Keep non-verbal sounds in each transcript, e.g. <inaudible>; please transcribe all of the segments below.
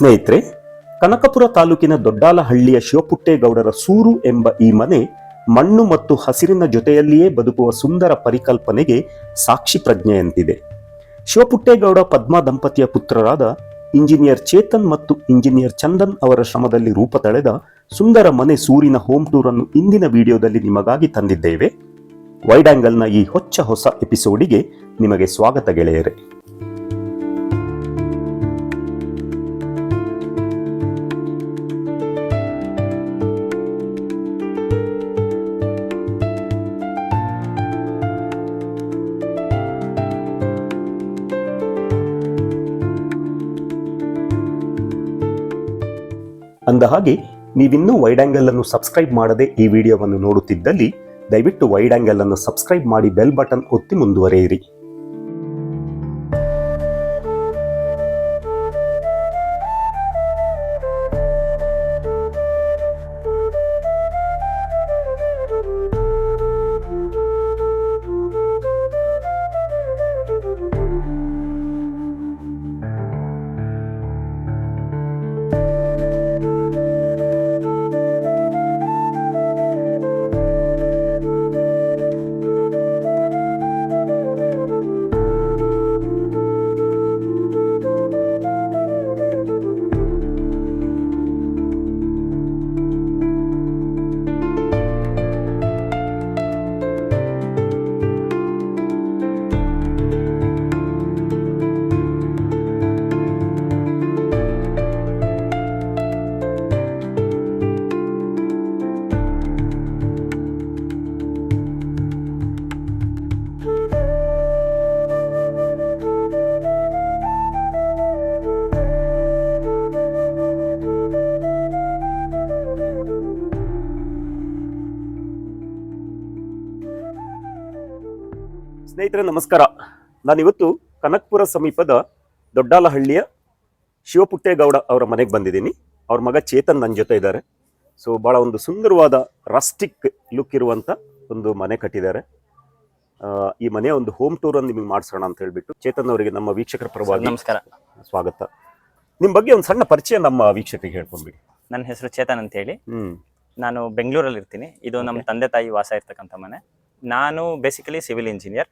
ಸ್ನೇಹಿತರೆ, ಕನಕಪುರ ತಾಲೂಕಿನ ದೊಡ್ಡಾಲಹಳ್ಳಿಯ ಶಿವಪುಟ್ಟೇಗೌಡರ ಸೂರು ಎಂಬ ಈ ಮನೆ ಮಣ್ಣು ಮತ್ತು ಹಸಿರಿನ ಜೊತೆಯಲ್ಲಿಯೇ ಬದುಕುವ ಸುಂದರ ಪರಿಕಲ್ಪನೆಗೆ ಸಾಕ್ಷಿ ಪ್ರಜ್ಞೆಯಂತಿದೆ. ಶಿವಪುಟ್ಟೇಗೌಡ ಪದ್ಮ ದಂಪತಿಯ ಪುತ್ರರಾದ ಇಂಜಿನಿಯರ್ ಚೇತನ್ ಮತ್ತು ಇಂಜಿನಿಯರ್ ಚಂದನ್ ಅವರ ಶ್ರಮದಲ್ಲಿ ರೂಪ ತಳೆದ ಸುಂದರ ಮನೆ ಸೂರಿನ ಹೋಮ್ ಟೂರ್ ಅನ್ನು ಇಂದಿನ ವಿಡಿಯೋದಲ್ಲಿ ನಿಮಗಾಗಿ ತಂದಿದ್ದೇವೆ. ವೈಡ್ ಆಂಗಲ್ನ ಈ ಹೊಚ್ಚ ಹೊಸ ಎಪಿಸೋಡಿಗೆ ನಿಮಗೆ ಸ್ವಾಗತ ಗೆಳೆಯರೇ. ಅಂದ ಹಾಗೆ, ನೀವಿನ್ನೂ ವೈಡ್ ಆಂಗಲ್ ಅನ್ನು ಸಬ್ಸ್ಕ್ರೈಬ್ ಮಾಡದೆ ಈ ವಿಡಿಯೋವನ್ನು ನೋಡುತ್ತಿದ್ದಲ್ಲಿ, ದಯವಿಟ್ಟು ವೈಡ್ ಆಂಗಲ್ ಅನ್ನು ಸಬ್ಸ್ಕ್ರೈಬ್ ಮಾಡಿ ಬೆಲ್ ಬಟನ್ ಒತ್ತಿ ಮುಂದುವರಿಯಿರಿ. ಸ್ನೇಹಿತರೆ ನಮಸ್ಕಾರ. ನಾನಿವತ್ತು ಕನಕ್ಪುರ ಸಮೀಪದ ದೊಡ್ಡಾಲಹಳ್ಳಿಯ ಶಿವಪುಟ್ಟೇಗೌಡ ಅವರ ಮನೆಗೆ ಬಂದಿದ್ದೀನಿ. ಅವ್ರ ಮಗ ಚೇತನ್ ನನ್ನ ಜೊತೆ ಇದ್ದಾರೆ. ಸೊ ಭಾಳ ಒಂದು ಸುಂದರವಾದ ರಸ್ಟಿಕ್ ಲುಕ್ ಇರುವಂಥ ಒಂದು ಮನೆ ಕಟ್ಟಿದ್ದಾರೆ. ಈ ಮನೆಯ ಒಂದು ಹೋಮ್ ಟೂರ್ ಅನ್ನು ನಿಮಗೆ ಮಾಡಿಸೋಣ ಅಂತ ಹೇಳಿಬಿಟ್ಟು ಚೇತನ್ ಅವರಿಗೆ ನಮ್ಮ ವೀಕ್ಷಕರ ಪರವಾಗಿ ನಮಸ್ಕಾರ. ಸ್ವಾಗತ. ನಿಮ್ಮ ಬಗ್ಗೆ ಒಂದು ಸಣ್ಣ ಪರಿಚಯ ನಮ್ಮ ವೀಕ್ಷಕರಿಗೆ ಹೇಳ್ಕೊಂಡ್ಬಿಡಿ. ನನ್ನ ಹೆಸರು ಚೇತನ್ ಅಂತ ಹೇಳಿ ನಾನು ಬೆಂಗಳೂರಲ್ಲಿ ಇರ್ತೀನಿ ಇದು ನಮ್ಮ ತಂದೆ ತಾಯಿ ವಾಸ ಇರ್ತಕ್ಕಂಥ ಮನೆ. ನಾನು ಬೇಸಿಕಲಿ ಸಿವಿಲ್ ಇಂಜಿನಿಯರ್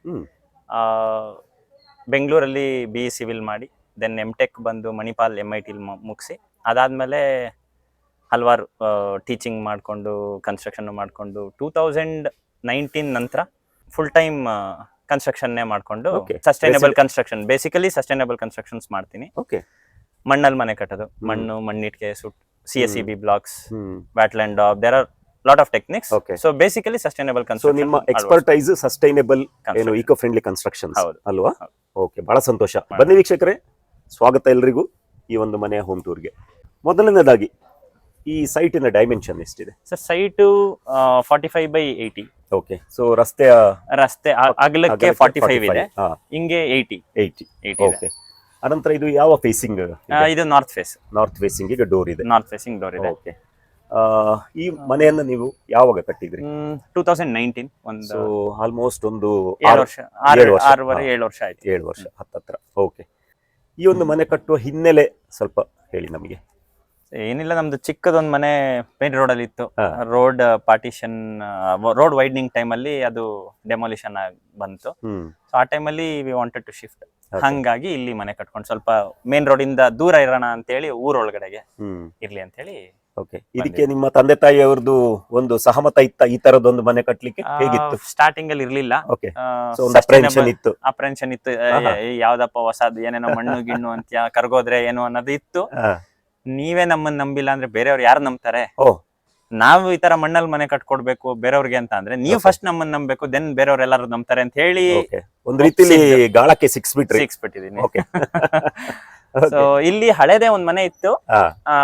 ಬೆಂಗಳೂರಲ್ಲಿ ಬಿ ಇ ಸಿವಿಲ್ ಮಾಡಿ ದೆನ್ ಎಂ ಟೆಕ್ ಬಂದು ಮಣಿಪಾಲ್ ಎಂ ಐ ಟಿಲಿ ಮುಗಿಸಿ. ಅದಾದಮೇಲೆ ಹಲವಾರು ಟೀಚಿಂಗ್ ಮಾಡಿಕೊಂಡು ಕನ್ಸ್ಟ್ರಕ್ಷನ್ ಮಾಡಿಕೊಂಡು ಟೂ ತೌಸಂಡ್ ನೈನ್ಟೀನ್ ನಂತರ ಫುಲ್ ಟೈಮ್ ಕನ್ಸ್ಟ್ರಕ್ಷನ್ನೇ ಮಾಡಿಕೊಂಡು. Sustainable construction basically sustainable constructions ಮಾಡ್ತೀನಿ. ಓಕೆ ಮಣ್ಣಲ್ಲಿ ಮನೆ ಕಟ್ಟೋದು ಮಣ್ಣು ಮಣ್ಣಿಟ್ಗೆ ಸುಟ್ C S C B blocks wattle and daub there there are of techniques so so basically sustainable so construction ನಿಮ್ಮ ಎಕ್ಸ್ಪರ್ಟೈಸ್ ಸಸ್ಟೈನಬಲ್ ಏನು. ಇಕೋ ಫ್ರೆಂಡ್ಲಿ ಕನ್ಸ್ಟ್ರಕ್ಷನ್ ಅಲ್ವಾ? ಓಕೆ ಬಹಳ ಸಂತೋಷ. ಬನ್ನಿ ವೀಕ್ಷಕರೇ. ಸ್ವಾಗತ ಎಲ್ರಿಗೂ ಈ ಒಂದು ಮನೆಯ ಹೋಮ್ ಟೂರ್ಗೆ ಮೊದಲನೇದಾಗಿ ಈ ಸೈಟಿನ ಡೈಮೆನ್ಷನ್ ಎಷ್ಟಿದೆ? Sir site forty five by eighty okay so ರಸ್ತೆಯ ರಸ್ತೆ ಅ- ಅಗಲಕ್ಕೆ ಫಾರ್ಟಿ ಫೈವ್ ಇದೆ. ಹಿಂಗೆ ಏಯ್ಟಿ ಏಯ್ಟಿ ಏಯ್ಟಿ ಓಕೆ ಅನಂತರ ಇದು ಯಾವ ಫೇಸಿಂಗ್ ಇದು? ನಾರ್ತ್ ಫೇಸ್ ನಾರ್ತ್ ಫೇಸಿಂಗ್ ಈಗ ಡೋರ್ ಇದೆ. ನಾರ್ತ್ ಫೇಸಿಂಗ್ ಡೋರ್ ಇದೆ. ಓಕೆ ಈ ಮನೆಯನ್ನ ನೀವು ಯಾವಾಗ ಕಟ್ಟಿದ್ರಿ? ಟೂ ತೌಸಂಡ್ ನೈನ್ಟೀನ್ ಒಂದು ಆಲ್ಮೋಸ್ಟ್ ಒಂದು ಏಳು ವರ್ಷ ಏಳು ವರ್ಷ. ಆರೂವರೆ ಏಳು ವರ್ಷ ಆಯ್ತು. ಏಳು ವರ್ಷ ಹತ್ತತ್ರ. ಓಕೆ ಈ ಒಂದು ಮನೆ ಕಟ್ಟುವ ಹಿನ್ನೆಲೆ ಸ್ವಲ್ಪ ಹೇಳಿ ನಮಗೆ. ಏನಿಲ್ಲ ನಮ್ದು ಚಿಕ್ಕದೊಂದು ಮನೆ ಮೇನ್ ರೋಡ್ ಅಲ್ಲಿ ಇತ್ತು. Road partition road widening time ಅಲ್ಲಿ ಅದು ಡೆಮೊಲಿಷನ್ ಆಗಿ ಬಂತು. ಸೊ ಆ ಟೈಮಲ್ಲಿ ವಿ ವಾಂಟೆಡ್ ಟು ಶಿಫ್ಟ್ ಹಂಗಾಗಿ ಇಲ್ಲಿ ಮನೆ ಕಟ್ಕೊಂಡು ಸ್ವಲ್ಪ ಮೇನ್ ರೋಡ್ ಇಂದ ದೂರ ಇರೋಣ ಅಂತೇಳಿ ಊರೊಳಗಡೆಗೆ ಇರ್ಲಿ ಅಂತ ಹೇಳಿ ಓಕೆ ಇದಕ್ಕೆ ನಿಮ್ಮ ತಂದೆ ತಾಯಿ ಅವ್ರದ್ದು ಒಂದು ಸಹಮತ ಇತ್ತ ಈ ತರದೊಂದು ಮನೆ ಕಟ್ಲಿಕ್ಕೆ ಹೇಗಿತ್ತು? ಸ್ಟಾರ್ಟಿಂಗ್ ಅಲ್ಲಿ ಇರ್ಲಿಲ್ಲ. ಓಕೆ ಸೊ ಒಂದು ಅಪ್ರೆನ್ಷನ್ ಇತ್ತು. ಅಪ್ರೆನ್ಷನ್ ಇತ್ತು. ಏ, ಯಾವ್ದಪ್ಪ ಹೊಸದು ಏನೇನೋ ಮಣ್ಣು <laughs> ಗಿಣ್ಣು ಅಂತ ಕರ್ಗೋದ್ರೆ ಏನು ಅನ್ನೋದು ಇತ್ತು. ಹಾ. ನೀವೇ ನಮ್ಮನ್ನ ನಂಬಿಲ್ಲ ಅಂದ್ರೆ ಬೇರೆಯವ್ರು ಯಾರು ನಂಬ್ತಾರೆ? ಓ. ನಾವು ಈ ತರ ಮಣ್ಣಲ್ಲಿ ಮನೆ ಕಟ್ಕೊಡ್ಬೇಕು ಬೇರೆಯವ್ರಿಗೆ ಅಂತ ಅಂದ್ರೆ ನೀವು Okay. ಫಸ್ಟ್ ನಮ್ಮನ್ನ ನಂಬಬೇಕು ದೆನ್ ಬೇರೆಯವ್ರು ಎಲ್ಲಾರು ನಂಬ್ತಾರೆ ಅಂತ ಹೇಳಿ ಓಕೆ ಒಂದು ರೀತಿಲಿ ಗಾಳಕ್ಕೆ ಸಿಕ್ಸ್ಬಿಟ್ರಿ. ಸಿಕ್ಸ್ಬಿಟ್ಟಿದೀನಿ. ಓಕೆ ಸೊ <laughs> <laughs> ಇಲ್ಲಿ ಹಳೇದೇ ಒಂದ್ ಮನೆ ಇತ್ತು. ಹಾ ಆ,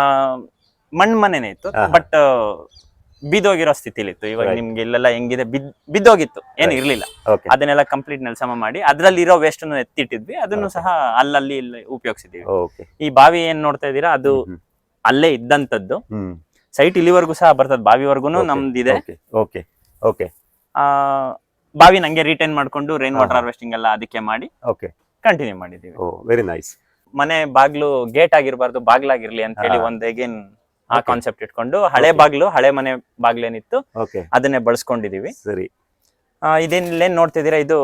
ಮಣ್ ಮನೆನೇ ಇತ್ತು. ಬಟ್ ಬಿದ್ದೋಗಿರೋ ಸ್ಥಿತಿಲಿ ಇತ್ತು ಇವಾಗ. ನಿಮ್ಗೆ ಇಲ್ಲೆಲ್ಲ ಹೆಂಗಿದೆ? ಬಿದ್ ಬಿದ್ದೋಗಿತ್ತು. ಏನು. ಇರ್ಲಿಲ್ಲ. ಅದನ್ನೆಲ್ಲ ಕಂಪ್ಲೀಟ್ ನೆಲಸಮ ಮಾಡಿ ಅದ್ರಲ್ಲಿ ಇರೋ ವೇಸ್ಟ್ ಅನ್ನು ಎತ್ತಿಟ್ಟಿದ್ವಿ. ಅದನ್ನು ಸಹ ಅಲ್ಲಲ್ಲಿ ಇಲ್ಲಿ ಉಪಯೋಗಿಸಿದೀವಿ ಈ ಬಾವಿ ಏನ್ ನೋಡ್ತಾ ಇದೀರಾ ಅದು ಅಲ್ಲೇ ಇದ್ದಂತದ್ದು ಸೈಟ್ ಇಲ್ಲಿವರೆಗೂ ಸಹ ಬರ್ತದ. ಬಾವಿವರೆಗೂ ನಮ್ದು ನಮ್ದಿದೆ. ಓಕೆ ಓಕೆ ಬಾವಿ ನಂಗೆ ರಿಟೈನ್ ಮಾಡ್ಕೊಂಡು ರೈನ್ ವಾಟರ್ ಹಾರ್ವೆಸ್ಟಿಂಗ್ ಎಲ್ಲ ಅದಕ್ಕೆ ಮಾಡಿ ಓಕೆ ಕಂಟಿನ್ಯೂ ಮಾಡಿದೀವಿ ಓ ವೆರಿ ನೈಸ್ ಮನೆ ಬಾಗ್ಲು ಗೇಟ್ ಆಗಿರ್ಬಾರ್ದು ಬಾಗ್ಲಾಗಿರ್ಲಿ ಅಂತ ಹೇಳಿ. ಒಂದ್ ಅಗೇನ್ ಆ ಕಾನ್ಸೆಪ್ಟ್ ಇಟ್ಕೊಂಡು ಹಳೆ. ಬಾಗ್ಲು ಹಳೆ ಮನೆ ಬಾಗ್ಲೇನಿತ್ತು. ಅದನ್ನೇ ಬಳಸ್ಕೊಂಡಿದೀವಿ. ಸರಿ. ಇದೇನ್ ನೋಡ್ತಿದೀರಾ ಇದು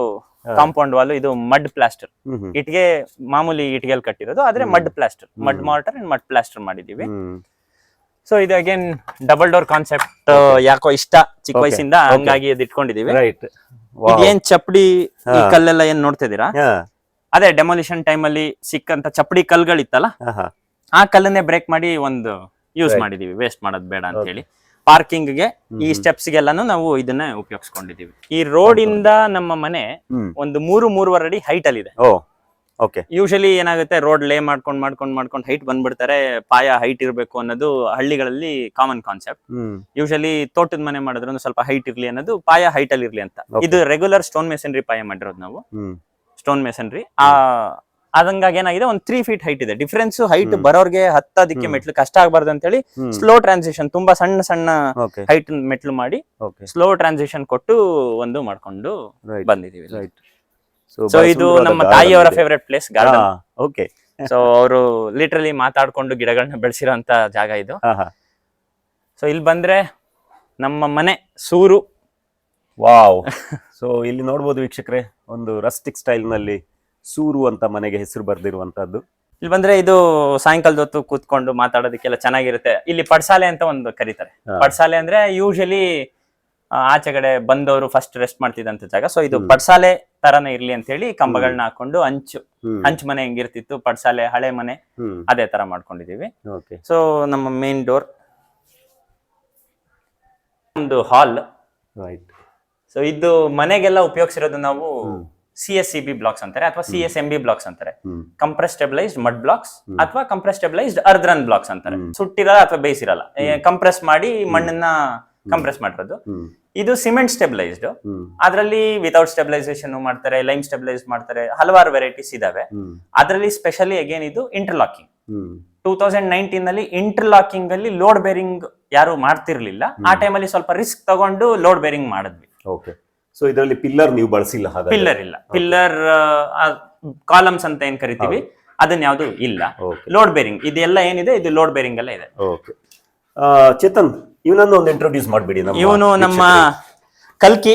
ಕಾಂಪೌಂಡ್ ವಾಲ್ ಇದು ಮಡ್ ಪ್ಲಾಸ್ಟರ್ ಇಟ್ಗೆ ಮಾಮೂಲಿ ಇಟ್ಗೆಲ್ ಕಟ್ಟಿರೋದು ಆದ್ರೆ mud plaster mud mortar and mud plaster ಮಾಡಿದೀವಿ. ಸೊ ಇದು ಅಗೇನ್ ಡಬಲ್ ಡೋರ್ ಕಾನ್ಸೆಪ್ಟ್ ಯಾಕೋ ಇಷ್ಟ ಚಿಕ್ಕ. ವಯಸ್ಸಿಂದ ಹಂಗಾಗಿ ಅದ್ ಇಟ್ಕೊಂಡಿದೀವಿ. ಏನ್ ಚಪ್ಪಡಿ. ಕಲ್ಲೆಲ್ಲ ಏನ್ ನೋಡ್ತಿದ್ದೀರಾ? ಅದೇ ಡೆಮೊಲಿಷನ್ ಟೈಮ್ ಅಲ್ಲಿ ಸಿಕ್ಕಂತ ಚಪ್ಪಡಿ ಕಲ್ಗಳಿತ್ತಲ್ಲ? ಆ ಕಲ್ಲನ್ನೇ ಬ್ರೇಕ್ ಮಾಡಿ ಒಂದು ಯೂಸ್ ಮಾಡಿದೀವಿ ವೇಸ್ಟ್ ಮಾಡೋದು ಬೇಡ ಅಂತ ಹೇಳಿ. ಪಾರ್ಕಿಂಗ್ಗೆ ಈ. ಸ್ಟೆಪ್ಸ್ ಗೆಲ್ಲಾನು ನಾವು ಇದನ್ನ ಉಪಯೋಗಿಸ್ಕೊಂಡಿದೀವಿ. ಈ ರೋಡ್ ಇಂದ ನಮ್ಮ ಮನೆ ಒಂದು ಮೂರು ಮೂರುವರೆ ಅಡಿ ಹೈಟ್ ಅಲ್ಲಿ ಇದೆ ಓಕೆ ಯೂಶಲಿ ಏನಾಗುತ್ತೆ ರೋಡ್ ಲೇ ಮಾಡ್ಕೊಂಡ್ ಮಾಡ್ಕೊಂಡ್ ಮಾಡ್ಕೊಂಡ್ ಹೈಟ್ ಬಂದ್ಬಿಡ್ತಾರೆ ಪಾಯ ಹೈಟ್ ಇರಬೇಕು ಅನ್ನೋದು ಹಳ್ಳಿಗಳಲ್ಲಿ ಕಾಮನ್ ಕಾನ್ಸೆಪ್ಟ್ ಯೂಶಲಿ ತೋಟದ ಮನೆ ಮಾಡಿದ್ರೆ ಒಂದು ಸ್ವಲ್ಪ ಹೈಟ್ ಇರ್ಲಿ ಅನ್ನೋದು ಪಾಯ ಹೈಟ್ ಅಲ್ಲಿ ಇರ್ಲಿ ಅಂತ ಇದು ರೆಗ್ಯುಲರ್ ಸ್ಟೋನ್ ಮೆಸನ್ರಿ ಪಾಯ ಮಾಡಿರೋದು ನಾವು. ಸ್ಟೋನ್ ಮೆಸನ್ರಿ ಆ ಅದಂಗಾಗಿ ಏನಾಗಿದೆ? ಒಂದು ತ್ರೀ ಫೀಟ್ ಹೈಟ್ ಇದೆ. Difference height. ಬರೋರ್ಗೆ ಹತ್ತೋದಕ್ಕೆ. ಮೆಟ್ಲು ಕಷ್ಟ ಆಗ್ಬಾರ್ದು ಅಂತ ಹೇಳಿ ಸ್ಲೋ ಟ್ರಾನ್ಸಿಷನ್ ತುಂಬಾ ಸಣ್ಣ ಸಣ್ಣ ಹೈಟ್ ಮೆಟ್ಲು ಮಾಡಿ ಸ್ಲೋ ಟ್ರಾನ್ಸಿಷನ್ ಕೊಟ್ಟು ಒಂದು ಮಾಡ್ಕೊಂಡು ಬಂದಿದೀವಿ ಸೊ ಇದು ನಮ್ಮ ತಾಯಿಯವರ favourite place garden okay so ಅವರು ಲಿಟ್ರಲಿ ಮಾತಾಡ್ಕೊಂಡು ಗಿಡಗಳನ್ನ ಬೆಳೆಸಿರೋಂತ ಜಾಗ ಇದು. ಸೊ ಇಲ್ಲಿ ಬಂದ್ರೆ ನಮ್ಮ ಮನೆ ಸೂರು. ವಾವ್ ಸೊ <laughs> ಇಲ್ಲಿ ನೋಡ್ಬೋದು ವೀಕ್ಷಕರೇ ಒಂದು ರಸ್ಟಿಕ್ ಸ್ಟೈಲ್ನಲ್ಲಿ ಸೂರು ಅಂತ ಮನೆಗೆ ಹೆಸರು ಬರ್ದಿರುವಂತದ್ದು ಇಲ್ಲಿ ಬಂದ್ರೆ ಇದು ಸಾಯಂಕಾಲದ ಹೊತ್ತು ಕೂತ್ಕೊಂಡು ಮಾತಾಡೋದಕ್ಕೆಲ್ಲ ಚೆನ್ನಾಗಿರುತ್ತೆ. ಇಲ್ಲಿ ಪಡ್ಸಾಲೆ ಅಂತ ಒಂದು ಕರೀತಾರೆ. ಪಡ್ಸಾಲೆ ಅಂದ್ರೆ ಯೂಶಲಿ ಆಚೆ ಕಡೆ ಬಂದವರು ಫಸ್ಟ್ ರೆಸ್ಟ್ ಮಾಡ್ತಿದ್ದಂತ ಜಾಗ. ಸೊ ಇದು. ಪಡ್ಸಾಲೆ ತರನೇ ಇರ್ಲಿ ಅಂತ ಹೇಳಿ ಕಂಬಗಳನ್ನ ಹಾಕೊಂಡು ಹಂಚು ಹ್ಮ್. ಹಂಚ್ ಮನೆ ಹೆಂಗಿರ್ತಿತ್ತು ಪಡ್ಸಾಲೆ ಹಳೆ ಮನೆ ಅದೇ ತರ ಮಾಡ್ಕೊಂಡಿದೀವಿ. ಸೊ ನಮ್ಮ ಮೇನ್ ಡೋರ್ ಒಂದು ಹಾಲ್ ರೈಟ್ ಸೊ ಇದು ಮನೆಗೆಲ್ಲ ಉಪಯೋಗಿಸಿರೋದು ನಾವು. C S C B blocks ಅಂತಾರೆ ಅಥವಾ C S M B blocks ಅಂತಾರೆ. Compressed stabilised compress stabilised mud blocks ಅಥವಾ ಕಂಪ್ರೆಸ್ಟೆಬಲೈಸ್ಡ್ ಅರ್ಧರನ್ ಅರ್ದ್ರನ್ ಬ್ಲಾಕ್ಸ್ ಅಂತಾರೆ. ಸುಟ್ಟಿರಲ್ಲ ಅಥವಾ ಬೇಯಿಸಿರಲ್ಲ. ಕಂಪ್ರೆಸ್ ಮಾಡಿ ಮಣ್ಣನ್ನ ಕಂಪ್ರೆಸ್ ಮಾಡಿರೋದು. ಇದು ಸಿಮೆಂಟ್ ಸ್ಟೆಬಿಲೈಸ್ಡ್ ಅದರಲ್ಲಿ ವಿತೌಟ್ ಸ್ಟೆಬಿಲೈಸೇಷನ್ ಮಾಡ್ತಾರೆ ಲೈಮ್ ಸ್ಟೆಬಿಲೈಸ್ ಮಾಡ್ತಾರೆ ಹಲವಾರು ವೆರೈಟೀಸ್ ಇದಾವೆ. ಅದರಲ್ಲಿ ಸ್ಪೆಷಲಿ ಅಗೇನ್ ಇದು ಇಂಟರ್ಲಾಕಿಂಗ್ ಟೂ ತೌಸಂಡ್ ನೈನ್ಟೀನ್ ಅಲ್ಲಿ ಇಂಟರ್ಲಾಕಿಂಗ್ ಅಲ್ಲಿ ಲೋಡ್ ಬೇರಿಂಗ್ ಯಾರು ಮಾಡ್ತಿರ್ಲಿಲ್ಲ. ಆ ಟೈಮಲ್ಲಿ ಸ್ವಲ್ಪ ರಿಸ್ಕ್ ತಗೊಂಡು ಲೋಡ್ ಬೇರಿಂಗ್ ಮಾಡಿದ್ವಿ. ಓಕೆ ಸೊ ಇದರಲ್ಲಿ ಪಿಲ್ಲರ್ ನೀವು ಬಳಸಿಲ್ಲ ಪಿಲ್ಲರ್ ಇಲ್ಲ. ಪಿಲ್ಲರ್ ಕಾಲಮ್ಸ್ ಅಂತ ಏನ್ ಕರಿತೀವಿ? ಅದನ್ನ ಯಾವುದು ಇಲ್ಲ. ಲೋಡ್ ಬೇರಿಂಗ್ ಇದೆಲ್ಲ ಏನಿದೆ? ಇದು ಲೋಡ್ ಬೇರಿಂಗ್ ಎಲ್ಲ ಇದೆ. ಓಕೆ ಚೇತನ್ ಇವನನ್ನು ಒಂದು ಇಂಟ್ರೊಡ್ಯೂಸ್ ಮಾಡ್ಬಿಡಿ ಇವನು ನಮ್ಮ ಕಲ್ಕಿ.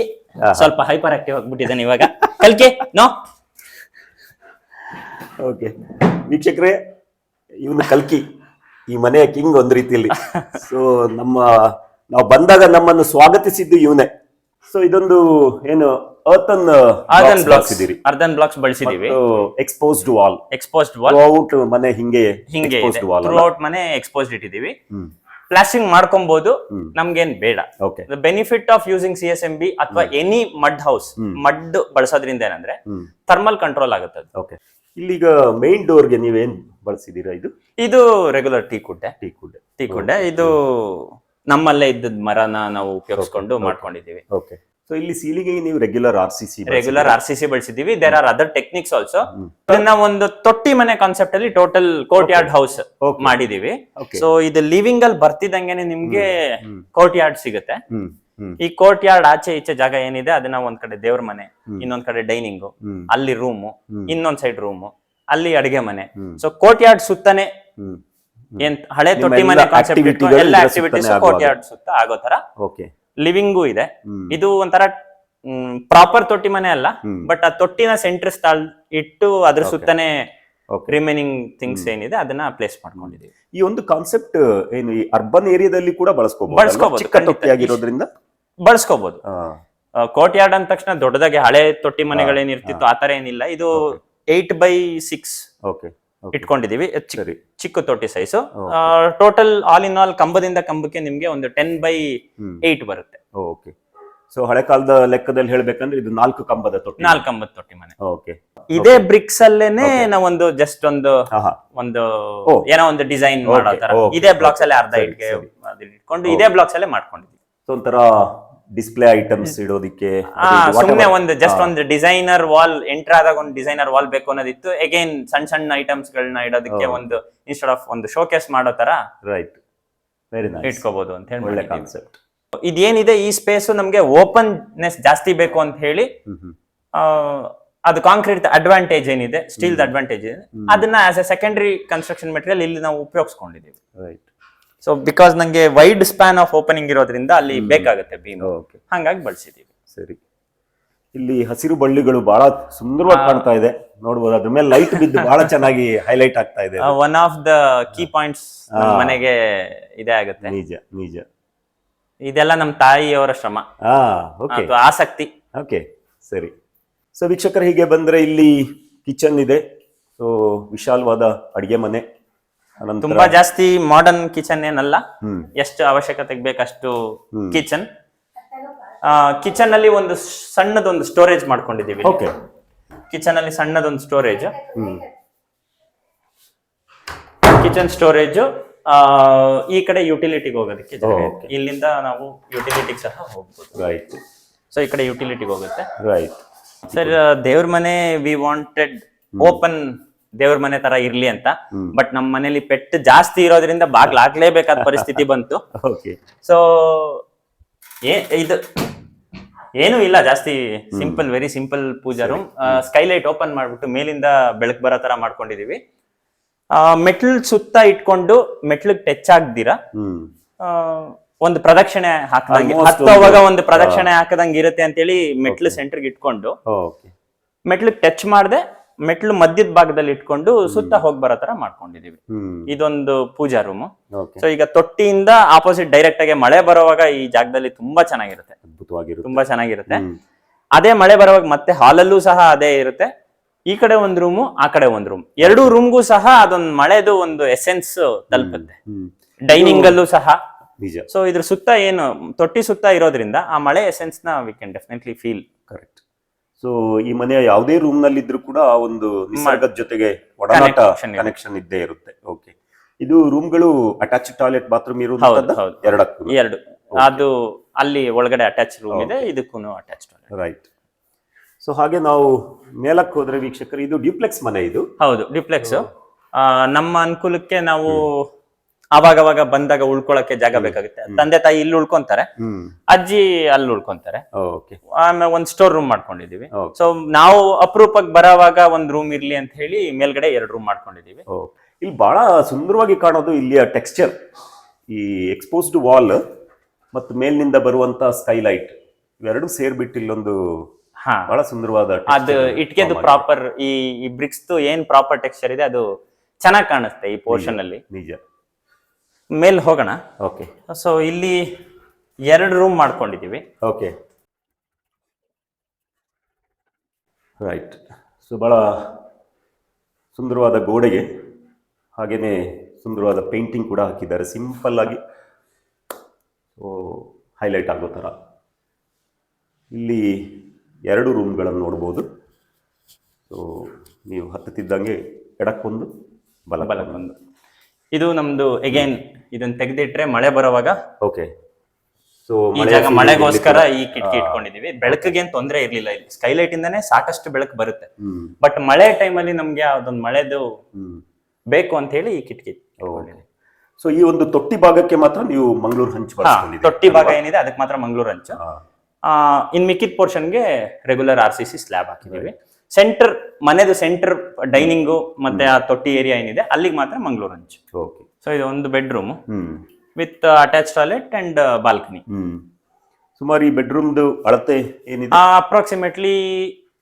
ಸ್ವಲ್ಪ ಹೈಪರ್ ಆಕ್ಟಿವ್ ಆಗ್ಬಿಟ್ಟಿದ್ದಾನೆ ಇವಾಗ. ಕಲ್ಕಿ ನೋ? ಓಕೆ ವೀಕ್ಷಕರೇ ಇವನು ಕಲ್ಕಿ. ಈ ಮನೆಯ ಕಿಂಗ್ ಒಂದ್ ರೀತಿಯಲ್ಲಿ. <laughs> ಸೊ ನಮ್ಮ ನಾವು ಬಂದಾಗ ನಮ್ಮನ್ನು ಸ್ವಾಗತಿಸಿದ್ದು ಇವನೇ. ಸೊ ಇದೊಂದು ಏನು earthen earthen blocks earthen blocks ಬಳಸಿದೀವಿ exposed wall exposed wall out ಮನೆ ಹಿಂಗೆ ಹಿಂಗೆ ಥ್ರೂ ಔಟ್ ಮನೆ ಎಕ್ಸ್ಪೋಸ್ಡ್ ಇಟ್ಟಿದೀವಿ ಪ್ಲಾಸ್ಟಿಂಗ್ ಮಾಡ್ಕೊಬಹುದು. ನಮ್ಗೇನ್ ಬೇಡ. Okay the benefit of using C S M B ಅಥವಾ ಎನಿ ಮಡ್ ಹೌಸ್ ಮಡ್ ಬಳಸೋದ್ರಿಂದ ಏನಂದ್ರೆ ಥರ್ಮಲ್ ಕಂಟ್ರೋಲ್ ಆಗುತ್ತೆ. ಓಕೆ ಇಲ್ಲೀಗ ಮೇನ್ ಡೋರ್ಗೆ ನೀವೇನ್ ಬಳಸಿದೀರಾ ಇದು? ಇದು ರೆಗ್ಯುಲರ್ ಟೀ ಕುಡ್ಡೆ. ಟೀ ಕುಡ್ಡೆ. ಟೀ ಕುಡ್ಡೆ. ಇದು ನಮ್ಮಲ್ಲೇ ಇದ್ದದ್ ಮರನ ನಾವು ಉಪಯೋಗಿಸ್ಕೊಂಡು ಮಾಡ್ಕೊಂಡಿದ್ದೀವಿ. ಮಾಡ್ಕೊಂಡಿದೀವಿ ಓಕೆ ಸೊ ಇಲ್ಲಿ ಸೀಲಿಗೆ ನೀವು regular R C C regular R C C ಬಳಸಿದೀವಿ there are other techniques also. ಇದನ್ನ ಒಂದು ತೊಟ್ಟಿ ಮನೆ ಕಾನ್ಸೆಪ್ಟ್ ಅಲ್ಲಿ ಟೋಟಲ್ ಕೋರ್ಟ್ ಯಾರ್ಡ್ ಹೌಸ್ ಮಾಡಿದೀವಿ ಸೊ ಇದು ಲಿವಿಂಗ್ ಅಲ್ಲಿ ಬರ್ತಿದ್ದಂಗೆನೆ ನಿಮ್ಗೆ ಕೋರ್ಟ್ ಯಾರ್ಡ್ ಸಿಗುತ್ತೆ. ಈ ಕೋರ್ಟ್ ಯಾರ್ಡ್ ಆಚೆ ಈಚೆ ಜಾಗ ಏನಿದೆ ಅದನ್ನ ಒಂದ್ ಕಡೆ ದೇವ್ರ ಮನೆ. ಇನ್ನೊಂದ್ ಕಡೆ ಡೈನಿಂಗ್ ಅಲ್ಲಿ ರೂಮು. ಇನ್ನೊಂದ್ ಸೈಡ್ ರೂಮು ಅಲ್ಲಿ ಅಡಿಗೆ ಮನೆ. ಸೊ ಕೋರ್ಟ್ ಯಾರ್ಡ್ ಸುತ್ತಾನೆ ಏನ್ ಹಳೆ ತೊಟ್ಟಿ ಮನೆ ಕಾನ್ಸೆಪ್ಟ್ ಎಲ್ಲ ಆಕ್ಟಿವಿಟೀಸ್ ಕೋರ್ಟ್ ಯಾರ್ಡ್ ಸುತ್ತ ಆಗೋ ತರ ಓಕೆ. ಲಿವಿಂಗು ಇದೆ. ಇದು ಒಂಥರ ಪ್ರಾಪರ್ ತೊಟ್ಟಿ ಮನೆ ಅಲ್ಲ ಬಟ್ ಆ ತೊಟ್ಟಿನ ಸೆಂಟರ್ ಸ್ಟಾಲ್ ಇಟ್ಟು ಅದ್ರ ಸುತ್ತನೆ ರಿಮೈನಿಂಗ್ ಥಿಂಗ್ಸ್ ಏನಿದೆ ಅದನ್ನ ಪ್ಲೇಸ್ ಮಾಡ್ಕೊಂಡಿದ್ದೀವಿ. ಈ ಒಂದು ಕಾನ್ಸೆಪ್ಟ್ ಏನು ಈ ಅರ್ಬನ್ ಏರಿಯಾದಲ್ಲಿ ಕೂಡ ಬಳಸ್ಕೋಬಹುದು ಬಳಸ್ಕೋಬಹುದು, ಬಳಸ್ಕೋಬಹುದು ಕೋರ್ಟ್ ಯಾರ್ಡ್ ಅಂದ ತಕ್ಷಣ ದೊಡ್ಡದಾಗಿ ಹಳೆ ತೊಟ್ಟಿ ಮನೆಗಳೇನಿರ್ತಿತ್ತು ಆತರ ಏನಿಲ್ಲ. ಇದು ಏಟ್ ಬೈ ಸಿಕ್ಸ್ ಓಕೆ. ಇಟ್ಕೊಂಡಿದೀವಿ ಚಿಕ್ಕ ತೊಟ್ಟಿ size Okay. Total all in all ಕಂಬದಿಂದ ಕಂಬಕ್ಕೆ ನಿಮ್ಗೆ ಒಂದು ಟೆನ್ ಬೈ ಏಟ್ ಬರುತ್ತೆ. ಓಕೆ ಸೊ ಹಳೆ ಕಾಲದ ಲೆಕ್ಕದಲ್ಲಿ ಹೇಳ್ಬೇಕಂದ್ರೆ ಇದು ನಾಲ್ಕು ಕಂಬದ ತೊಟ್ಟಿ. ನಾಲ್ಕು ಕಂಬದ ತೊಟ್ಟಿ ಮನೆ. ಓಕೆ ಇದೇ ಬ್ರಿಕ್ಸ್ ಅಲ್ಲೇನೆ. ನಾವೊಂದು ಜಸ್ಟ್ ಒಂದು ಒಂದು. ಏನೋ ಒಂದು ಡಿಸೈನ್ ಮಾಡೋ ತರ. ಇದೇ ಬ್ಲಾಕ್ಸ್ ಅಲ್ಲಿ ಅರ್ಧ. ಇಟ್ಕೊಂಡು ಇದೇ ಬ್ಲಾಕ್ಸ್ ಅಲ್ಲೇ ಮಾಡ್ಕೊಂಡಿದ್ವಿ ಸೊ ಒಂಥರ ಡಿಸ್ಪ್ಲೇ ಐಟಮ್ಸ್ ಇಡೋದಿಕ್ಕೆ ಸುಮ್ಮನೆ. ಒಂದು ಜಸ್ಟ್. ಒಂದು ಡಿಸೈನರ್ ವಾಲ್ ಎಂಟರ್ ಆದಾಗ ಒಂದು ಡಿಸೈನರ್ ವಾಲ್ ಬೇಕು ಅನ್ನೋದಿತ್ತು. ಅಗೇನ್ ಸಣ್ಣ ಸಣ್ಣ ಐಟಮ್ಸ್ ಗಳನ್ನ ಇಡೋದಕ್ಕೆ. ಒಂದು ಇನ್ಸ್ಟೆಡ್ ಆಫ್ ಒಂದು ಶೋಕೇಸ್ ಮಾಡೋ ತರ ರೈಟ್ ವೆರಿ ನೈಸ್ ಇಟ್ಕೋಬಹುದು ಅಂತ ಹೇಳಿ ಒಳ್ಳೆ. ಕಾನ್ಸೆಪ್ಟ್ ಇದೇನಿದೆ ಈ ಸ್ಪೇಸ್ ನಮಗೆ ಓಪನ್ನೆಸ್ ಜಾಸ್ತಿ ಬೇಕು ಅಂತ ಹೇಳಿ ಅದು ಕಾಂಕ್ರೀಟ್ ಅಡ್ವಾಂಟೇಜ್ ಏನಿದೆ ಸ್ಟೀಲ್ ಅಡ್ವಾಂಟೇಜ್ ಏನಿದೆ ಅದನ್ನ as a secondary construction material ಇಲ್ಲಿ ನಾವು ಉಪಯೋಗಿಸ್ಕೊಂಡಿದ್ದೀವಿ. ರೈಟ್ ಸೊ ಬಿಕಾಸ್ ನಂಗೆ ವೈಡ್ ಸ್ಪ್ಯಾನ್ ಆಫ್ ಓಪನಿಂಗ್ ಇರೋದ್ರಿಂದ ಅಲ್ಲಿ ಬೇಕಾಗುತ್ತೆ ಬೀಮ್ ಓಕೆ ಹಂಗಾಗಿ ಬಳಸಿದೀವಿ. ಸರಿ. ಇಲ್ಲಿ ಹಸಿರು ಬಳ್ಳಿಗಳು ಬಹಳ ಸುಂದರವಾಗಿ ಕಾಣ್ತಾ ಇದೆ. ನೋಡಬಹುದು ಅದ್ರ ಮೇಲೆ ಲೈಟ್ ಬಿದ್ದು ಬಹಳ ಚೆನ್ನಾಗಿ ಹೈಲೈಟ್ ಆಗ್ತಾ ಇದೆ. One of the key points ಮನೆಗೆ ಇದೇ ಆಗುತ್ತೆ. ನಿಜ ನಿಜ. ಇದೆಲ್ಲ ನಮ್ಮ ತಾಯಿಯವರ ಶ್ರಮ. ಆಸಕ್ತಿ. ಓಕೆ ಸರಿ. ಸೊ ವೀಕ್ಷಕರು ಹೀಗೆ ಬಂದ್ರೆ ಇಲ್ಲಿ ಕಿಚನ್ ಇದೆ. ಸೊ ವಿಶಾಲವಾದ ಅಡಿಗೆ ಮನೆ. ತುಂಬಾ ಜಾಸ್ತಿ ಮಾಡರ್ನ್ ಕಿಚನ್ ಏನಲ್ಲ ಎಷ್ಟು ಅವಶ್ಯಕತೆ ಬೇಕಷ್ಟು. ಕಿಚನ್ ಕಿಚನ್ ಅಲ್ಲಿ ಒಂದು ಸಣ್ಣದೊಂದು ಸ್ಟೋರೇಜ್ ಮಾಡ್ಕೊಂಡಿದೀವಿ ಕಿಚನ್ ಅಲ್ಲಿ ಸಣ್ಣದೊಂದು ಸ್ಟೋರೇಜ್ ಕಿಚನ್ ಸ್ಟೋರೇಜ್ ಈ ಕಡೆ ಯುಟಿಲಿಟಿಗೆ ಹೋಗೋದಕ್ಕೆ. ಇಲ್ಲಿಂದ ನಾವು ಯುಟಿಲಿಟಿಗೆ ಸಹ ಹೋಗ್ಬೋದು. ರೈಟ್ ಸೊ ಈ ಕಡೆ ಯುಟಿಲಿಟಿಗೆ ಹೋಗುತ್ತೆ. ರೈಟ್ ಸರ್ ದೇವ್ರ ಮನೆ ವಿ ವಾಂಟೆಡ್ ಓಪನ್ ದೇವ್ರ ಮನೆ ತರ ಇರ್ಲಿ ಅಂತ. ಬಟ್ ನಮ್ಮ ಮನೇಲಿ ಪೆಟ್ ಜಾಸ್ತಿ ಇರೋದ್ರಿಂದ ಬಾಗ್ಲ ಹಾಕ್ಲೇಬೇಕಾದ ಪರಿಸ್ಥಿತಿ <laughs> ಬಂತು. ಸೊ ಇದು ಏನೂ ಇಲ್ಲ ಜಾಸ್ತಿ simple very simple puja room skylight open ಮಾಡ್ಬಿಟ್ಟು ಮೇಲಿಂದ ಬೆಳಕು ಬರೋ ತರ ಮಾಡ್ಕೊಂಡಿದೀವಿ. ಮೆಟ್ಲ್ ಸುತ್ತ ಇಟ್ಕೊಂಡು ಮೆಟ್ಲಿಗೆ ಟಚ್ ಆಗ್ದಿರಾ? ಒಂದು ಪ್ರದಕ್ಷಿಣೆ ಹಾಕದಂಗೆ ಹತ್ತುವಾಗ ಒಂದು- ಪ್ರದಕ್ಷಿಣೆ ಹಾಕದಂಗೆ ಇರುತ್ತೆ ಅಂತೇಳಿ ಮೆಟ್ಲು ಸೆಂಟರ್ಗೆ ಇಟ್ಕೊಂಡು ಮೆಟ್ಲಿಗೆ ಟಚ್ ಮಾಡದೆ ಮೆಟ್ಲು ಮಧ್ಯದ ಭಾಗದಲ್ಲಿ ಇಟ್ಕೊಂಡು ಸುತ್ತ ಹೋಗಿ ಬರೋ ತರ ಮಾಡ್ಕೊಂಡಿದೀವಿ. ಇದೊಂದು ಪೂಜಾ ರೂಮ್ ಸೊ ಈಗ ತೊಟ್ಟಿಯಿಂದ ಆಪೋಸಿಟ್ ಡೈರೆಕ್ಟ್ ಆಗಿ ಮಳೆ ಬರುವಾಗ ಈ ಜಾಗದಲ್ಲಿ ತುಂಬಾ ಚೆನ್ನಾಗಿರುತ್ತೆ. ಅದ್ಭುತವಾಗಿರುತ್ತೆ. ತುಂಬಾ ಚೆನ್ನಾಗಿರುತ್ತೆ. ಅದೇ ಮಳೆ ಬರುವಾಗ ಮತ್ತೆ ಹಾಲಲ್ಲೂ ಸಹ ಅದೇ ಇರುತ್ತೆ. ಈ ಕಡೆ ಒಂದ್ ರೂಮು ಆ ಕಡೆ ಒಂದ್ ರೂಮ್ ಎರಡು ರೂಮ್ಗೂ ಸಹ ಅದೊಂದು ಮಳೆದು ಒಂದು ಎಸೆನ್ಸ್ ತಲುಪುತ್ತೆ. ಡೈನಿಂಗ್ ಅಲ್ಲೂ ಸಹ. ಸೊ ಇದ್ರ ಸುತ್ತ ಏನು ತೊಟ್ಟಿ ಸುತ್ತ ಇರೋದ್ರಿಂದ ಆ ಮಳೆ ಎಸೆನ್ಸ್ನ we can definitely feel so ಈ ಮನೆಯ ಯಾವುದೇ ರೂಮ್ನಲ್ಲಿ ಇದ್ರೂ ಕೂಡ ಆ ಒಂದು ನಿಸರ್ಗದ ಜೊತೆಗೆ ಒಡನಾಟ ಕನೆಕ್ಷನ್ ಇದ್ದೇ ಇರುತ್ತೆ. ಓಕೆ ಇದು ರೂಮ್ಗಳು ಅಟ್ಯಾಚ್ ಟಾಯ್ಲೆಟ್ ಬಾತ್ರೂಮ್ ಇರುವಂತದ್ದು. ಎರಡಕ್ಕೂ. ಎರಡು. ಅದು ಅಲ್ಲಿ ಒಳಗಡೆ ಅಟ್ಯಾಚ್ ರೂಮ್ ಇದೆ ಇದಕ್ಕೂ ಅಟ್ಯಾಚ್ ಟಾಯ್ಲೆಟ್ ರೈಟ್ ಸೊ ಹಾಗೆ ನಾವು ಮೇಲಕ್ಕೆ ಹೋದ್ರೆ ವೀಕ್ಷಕರು ಇದು ಡ್ಯೂಪ್ಲೆಕ್ಸ್ ಮನೆ ಇದು. ಹೌದು ಡ್ಯೂಪ್ಲೆಕ್ಸ್ ನಮ್ಮ ಅನುಕೂಲಕ್ಕೆ ನಾವು ಅವಾಗವಾಗ ಬಂದಾಗ ಉಳ್ಕೊಳಕ್ಕೆ ಜಾಗ ಬೇಕಾಗುತ್ತೆ. ತಂದೆ ತಾಯಿ ಇಲ್ಲಿ ಉಳ್ಕೊಂತಾರೆ ಅಜ್ಜಿ ಅಲ್ಲಿ ಉಳ್ಕೊಂತಾರೆ. ಆಮೇಲೆ ಒಂದ್ ಸ್ಟೋರ್ ರೂಮ್ ಮಾಡ್ಕೊಂಡಿದೀವಿ. ಸೊ ನಾವು ಅಪರೂಪಕ್ಕೆ ಬರೋವಾಗ ಒಂದ್ ರೂಮ್ ಇರ್ಲಿ ಅಂತ ಹೇಳಿ ಮೇಲ್ಗಡೆ ಎರಡು ರೂಮ್ ಮಾಡ್ಕೊಂಡಿದೀವಿ. ಇಲ್ಲಿ ಬಹಳ ಸುಂದರವಾಗಿ ಕಾಣೋದು ಇಲ್ಲಿಯ ಟೆಕ್ಸ್ಚರ್ ಈ ಎಕ್ಸ್ಪೋಸ್ಡ್ ವಾಲ್ ಮತ್ತು ಮೇಲಿನಿಂದ ಬರುವಂತ ಸ್ಕೈಲೈಟ್ ಇವೆರಡು ಸೇರ್ಬಿಟ್ಟು ಇಲ್ಲೊಂದು ಹಾ. ಬಹಳ ಸುಂದರವಾದ ಅದು ಇಟ್ಕೆದು ಪ್ರಾಪರ್ ಈ ಈ ಬ್ರಿಕ್ಸ್ ಏನ್ ಪ್ರಾಪರ್ ಟೆಕ್ಸ್ಚರ್ ಇದೆ ಅದು ಚೆನ್ನಾಗಿ ಕಾಣಿಸ್ತೆ ಈ ಪೋರ್ಷನ್ ಅಲ್ಲಿ. ನಿಜ. ಮೇಲ್ ಹೋಗೋಣ. ಓಕೆ. ಸೊ ಇಲ್ಲಿ ಎರಡು ರೂಮ್ ಮಾಡ್ಕೊಂಡಿದ್ದೀವಿ. ಓಕೆ. ರೈಟ್ ಸೊ ಭಾಳ ಸುಂದರವಾದ ಗೋಡೆಗೆ ಹಾಗೆಯೇ ಸುಂದರವಾದ ಪೇಂಟಿಂಗ್ ಕೂಡ ಹಾಕಿದ್ದಾರೆ. ಸಿಂಪಲ್ ಆಗಿ. ಸೊ ಹೈಲೈಟ್ ಆಗೋ ಥರ. ಇಲ್ಲಿ ಎರಡು ರೂಮ್ಗಳನ್ನು ನೋಡ್ಬೋದು. ಸೊ ನೀವು ಹತ್ತುತ್ತಿದ್ದಂಗೆ ಎಡಕ್ಕೊಂದು ಬಲ ಬಲಕ್ಕೊಂದು. ಇದು ನಮ್ದು ಎಗೇನ್ ಇದನ್ನ ತೆಗೆದಿಟ್ರೆ ಮಳೆ ಬರುವಾಗ ಓಕೆ ಸೊ ಈ ಜಾಗ ಮಳೆಗೋಸ್ಕರ ಈ ಕಿಟಕಿ ಇಟ್ಕೊಂಡಿದೀವಿ. ಬೆಳಕಿಗೆ ಏನ್ ತೊಂದರೆ ಇರ್ಲಿಲ್ಲ ಇಲ್ಲಿ. ಸ್ಕೈಲೈಟ್ ಇಂದಾನೆ ಸಾಕಷ್ಟು ಬೆಳಕು ಬರುತ್ತೆ. ಬಟ್ ಮಳೆ ಟೈಮಲ್ಲಿ ನಮ್ಗೆ ಅದೊಂದು ಮಳೆದು ಬೇಕು ಅಂತ ಹೇಳಿ ಈ ಕಿಟಕಿ ಸೊ ಈ ಒಂದು ತೊಟ್ಟಿ ಭಾಗಕ್ಕೆ ಮಾತ್ರ ನೀವು ಮಂಗಳೂರು ಹಂಚು ತೊಟ್ಟಿ ಭಾಗ ಏನಿದೆ ಅದಕ್ಕೆ ಮಾತ್ರ ಮಂಗಳೂರು ಹಂಚು. ಆ, ಇನ್ ಮಿಕ್ಕಿದ ಪೋರ್ಷನ್ಗೆ regular R C C slab ಹಾಕಿದೀವಿ ಸೆಂಟರ್ ಮನೆದು ಸೆಂಟರ್ ಡೈನಿಂಗು ಮತ್ತೆ ಆ ತೊಟ್ಟಿ ಏರಿಯಾ ಏನಿದೆ ಅಲ್ಲಿಗೆ ಮಾತ್ರ ಮಂಗಳೂರು ಅಂಚು. ಓಕೆ ಸೊ ಇದು ಒಂದು bedroom with attach toilet and balcony ಸುಮಾರು ಈ ಬೆಡ್ರೂಮ್ದು ಅಳತೆ ಏನಿದೆ? Approximately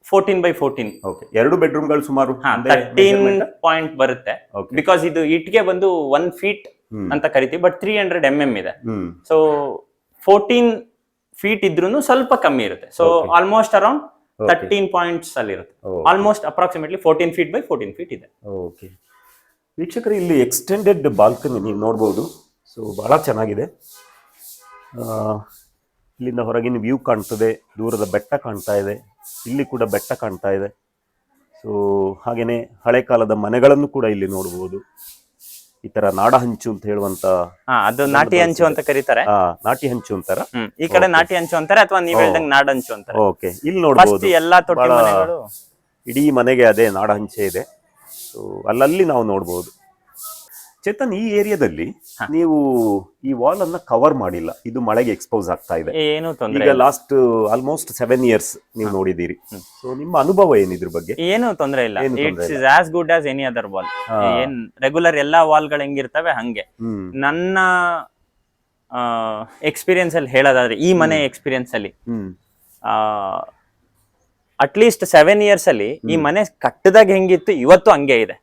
fourteen by fourteen okay ಎರಡು ಬೆಡ್ರೂಮ್ಗಳು ಸುಮಾರು ತರ್ಟೀನ್? ಪಾಯಿಂಟ್ ಬರುತ್ತೆ. ಬಿಕಾಸ್ ಇದು ಇಟ್ಗೆ ಬಂದು ಒನ್ ಫೀಟ್ ಅಂತ ಕರಿತೀವಿ but three hundred M M ಇದೆ. ಸೊ ಫೋರ್ಟೀನ್ ಫೀಟ್ ಇದ್ರೂ ಸ್ವಲ್ಪ ಕಮ್ಮಿ ಇರುತ್ತೆ. So almost around. Thirteen points ಅಲ್ಲಿ ಇರುತ್ತೆ almost approximately fourteen feet by fourteen feet ಇದೆ. ಓಕೆ ವೀಕ್ಷಕರು ಇಲ್ಲಿ ಎಕ್ಸ್ಟೆಂಡೆಡ್ ಬಾಲ್ಕನಿ ನೀವು ನೋಡ್ಬೋದು. ಸೊ ಬಹಳ ಚೆನ್ನಾಗಿದೆ. ಇಲ್ಲಿಂದ ಹೊರಗಿನ ವ್ಯೂ ಕಾಣ್ತದೆ. ದೂರದ ಬೆಟ್ಟ ಕಾಣ್ತಾ ಇದೆ. ಇಲ್ಲಿ ಕೂಡ ಬೆಟ್ಟ ಕಾಣ್ತಾ ಇದೆ. ಸೊ ಹಾಗೆಯೇ ಹಳೆ ಕಾಲದ ಮನೆಗಳನ್ನು ಕೂಡ ಇಲ್ಲಿ ನೋಡ್ಬೋದು. ಈ ತರ ನಾಡ ಹಂಚು ಅಂತ ಹೇಳುವಂತ ಹಾ ಅದು ನಾಟಿ ಹಂಚು ಅಂತ ಕರೀತಾರೆ. ಆ, ನಾಟಿ ಹಂಚು ಅಂತಾರ. ಹ್ಮ್ ಈ ಕಡೆ ನಾಟಿ ಹಂಚು ಅಂತಾರೆ ಅಥವಾ ನೀವ್ ಹೇಳ್ದಂಗ್ ನಾಡ ಹಂಚು ಅಂತಾರೆ. ಓಕೆ ಇಲ್ಲಿ ಫಸ್ಟ್ ನೋಡ್ಬೋದು ಎಲ್ಲಾ ತೊಟ್ಟಿ ಬಹಳ ಮನೆಗಳು. ಇಡೀ ಮನೆಗೆ ಅದೇ ನಾಡ ಹಂಚೆ ಇದೆ. ಸೊ ಅಲ್ಲಲ್ಲಿ ನಾವು ನೋಡ್ಬೋದು. ಚೇತನ್ ಈ ಏರಿಯಾದಲ್ಲಿ ನೀವು ಈ ವಾಲ್ ಅನ್ನ ಕವರ್ ಮಾಡಿಲ್ಲ. ಇದು ಮಳೆಗೆ ಎಕ್ಸ್ಪೋಸ್ ಆಗ್ತಾ ಇದೆ. ಏನು ತೊಂದ್ರೆ ಈಗ ಲಾಸ್ಟ್ ಆಲ್ಮೋಸ್ಟ್ ಸೆವೆನ್ ಇಯರ್ಸ್ ನೀವು ನೋಡಿದ್ದೀರಿ. ಸೊ ನಿಮ್ಮ ಅನುಭವ ಏನಿದ್ರ ಬಗ್ಗೆ? ಏನು ತೊಂದರೆ ಇಲ್ಲ. It's is as good as any other wall. ಏನ್ ರೆಗ್ಯುಲರ್ ಎಲ್ಲಾ ವಾಲ್ಗಳು ಹೆಂಗಿರ್ತವೆ ಹಂಗೆ. ನನ್ನ ಎಕ್ಸ್ಪೀರಿಯನ್ಸ್ ಅಲ್ಲಿ ಹೇಳೋದಾದ್ರೆ ಈ ಮನೆ ಎಕ್ಸ್ಪೀರಿಯನ್ಸ್ ಅಲ್ಲಿ ಅಟ್ಲೀಸ್ಟ್ ಸೆವೆನ್ ಇಯರ್ಸ್ ಅಲ್ಲಿ ಈ ಮನೆ ಕಟ್ಟದಾಗ ಹೆಂಗಿತ್ತು ಇವತ್ತು ಹಂಗೆ ಇದೆ.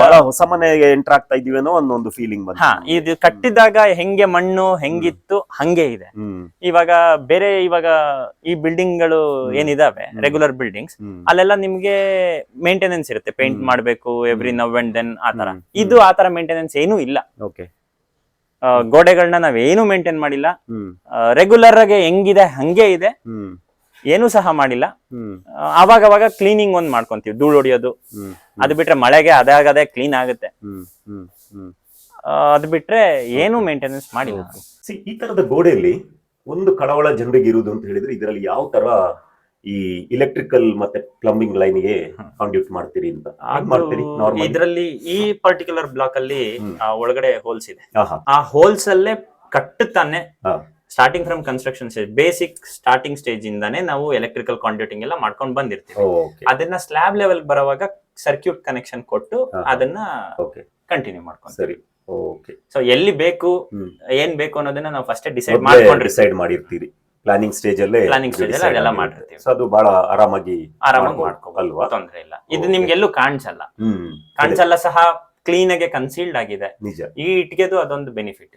ಬಹಳ ಹೊಸ ಮನೆಗೆ ಎಂಟರ್ ಆಗ್ತಾ ಇದೀವೇನೋ ಫೀಲಿಂಗ್ ಬಂತು. ಹಾ ಇದು ಕಟ್ಟಿದಾಗ ಹೆಂಗೆ ಮಣ್ಣು ಹೆಂಗಿತ್ತು ಹಂಗೆ ಇದೆ. ಇವಾಗ ಬೇರೆ ಇವಾಗ ಈ ಬಿಲ್ಡಿಂಗ್ಗಳು ಏನಿದಾವೆ? ರೆಗ್ಯುಲರ್ ಬಿಲ್ಡಿಂಗ್ಸ್ ಅಲ್ಲೆಲ್ಲ ನಿಮ್ಗೆ ಮೇಂಟೆನೆನ್ಸ್ ಇರುತ್ತೆ. ಪೇಂಟ್. ಮಾಡ್ಬೇಕು ಎವ್ರಿ ನವ್ ಅಂಡ್ ದೆನ್ ಆತರ. ಇದು ಆತರ ಮೇಂಟೆನೆನ್ಸ್ ಏನು ಇಲ್ಲ. ಓಕೆ ಗೋಡೆಗಳನ್ನ ನಾವೇನು ಮೇಂಟೈನ್ ಮಾಡಿಲ್ಲ. ರೆಗ್ಯುಲರ್ ಆಗಿ ಹೆಂಗಿದೆ ಹಂಗೆ ಇದೆ. ಏನೂ ಸಹ ಮಾಡಿಲ್ಲ. ಹ್ಮ್. ಆ, ಅವಾಗ ಅವಾಗ ಕ್ಲೀನಿಂಗ್ ಒಂದ್ ಮಾಡ್ಕೊಂತೀವಿ ಧೂಳು ಹೊಡಿಯೋದು. ಅದು ಬಿಟ್ರೆ ಮಳೆಗೆ ಅದಾಗದೇ ಕ್ಲೀನ್ ಆಗುತ್ತೆ. ಅದು ಬಿಟ್ರೆ ಏನು ಮೇಂಟೆನೆನ್ಸ್ ಮಾಡಿಲ್ಲ. ಈ ತರದ ಗೋಡೆಯಲ್ಲಿ ಒಂದು ಕಳವಳ ಜನರಿಗೆ ಇರುವುದು ಅಂತ ಹೇಳಿದ್ರೆ ಇದರಲ್ಲಿ ಯಾವ ತರ ಈ ಇಲೆಕ್ಟ್ರಿಕಲ್ ಮತ್ತೆ ಪ್ಲಂಬಿಂಗ್ ಲೈನ್ಗೆ ಕಾಂಡ್ಯೂಟ್ ಮಾಡ್ತೀರಿ ಅಂತ? ಮಾಡ್ತೀರಿ ಇದರಲ್ಲಿ ಈ ಪರ್ಟಿಕ್ಯುಲರ್ ಬ್ಲಾಕ್ ಅಲ್ಲಿ ಆ, ಒಳಗಡೆ ಹೋಲ್ಸ್ ಇದೆ. ಆ ಹೋಲ್ಸ್ ಅಲ್ಲೇ ಕಟ್ಟುತ್ತಾನೆ. Starting from construction stage basic starting stage ಇಂದಾನೆ ನಾವು ಎಲೆಕ್ಟ್ರಿಕಲ್ ಕಾಂಡ್ಯೂಟಿಂಗ್ ಎಲ್ಲ ಮಾಡ್ಕೊಂಡು ಬಂದಿರ್ತೀವಿ. ಅದನ್ನ ಸ್ಲ್ಯಾಬ್ ಲೆವೆಲ್ ಬರುವಾಗ ಸರ್ಕ್ಯೂಟ್ ಕನೆಕ್ಷನ್ ಕೊಟ್ಟು ಅದನ್ನ ಕಂಟಿನ್ಯೂ ಮಾಡ್ಕೊಂಡು ಸರಿ. ಓಕೆ ಸೊ ಎಲ್ಲಿ ಬೇಕು ಏನ್ ಬೇಕು ಅನ್ನೋದನ್ನ ನಾವು ಫಸ್ಟ್ ಡಿಸೈಡ್ ಮಾಡ್ಕೊಂಡು ಡಿಸೈಡ್ ಮಾಡಿರ್ತೀರಿ. ಪ್ಲಾನಿಂಗ್ ಸ್ಟೇಜ್ ಅಲ್ಲೇ ಪ್ಲಾನಿಂಗ್ ಸ್ಟೇಜ್ ಅಲ್ಲಿ ಅದೆಲ್ಲ ಮಾಡಿರ್ತೀವಿ. ಸೊ ಅದು ಬಹಳ ಆರಾಮಾಗಿ ಆರಾಮಾಗಿ ಮಾಡ್ಕೋಬಲ್ವಾ ತೊಂದ್ರೆ ಇಲ್ಲ. ಇದು ನಿಮ್ಗೆಲ್ಲೂ ಕಾಣಿಸಲ್ಲ. ಕಾಣಿಸಲ್ಲ ಸಹ ಕ್ಲೀನ್ ಆಗಿ ಕನ್ಸೀಲ್ಡ್ ಆಗಿದೆ. ನಿಜ. ಈ ಇಟ್ಗೆದು ಅದೊಂದು ಬೆನಿಫಿಟ್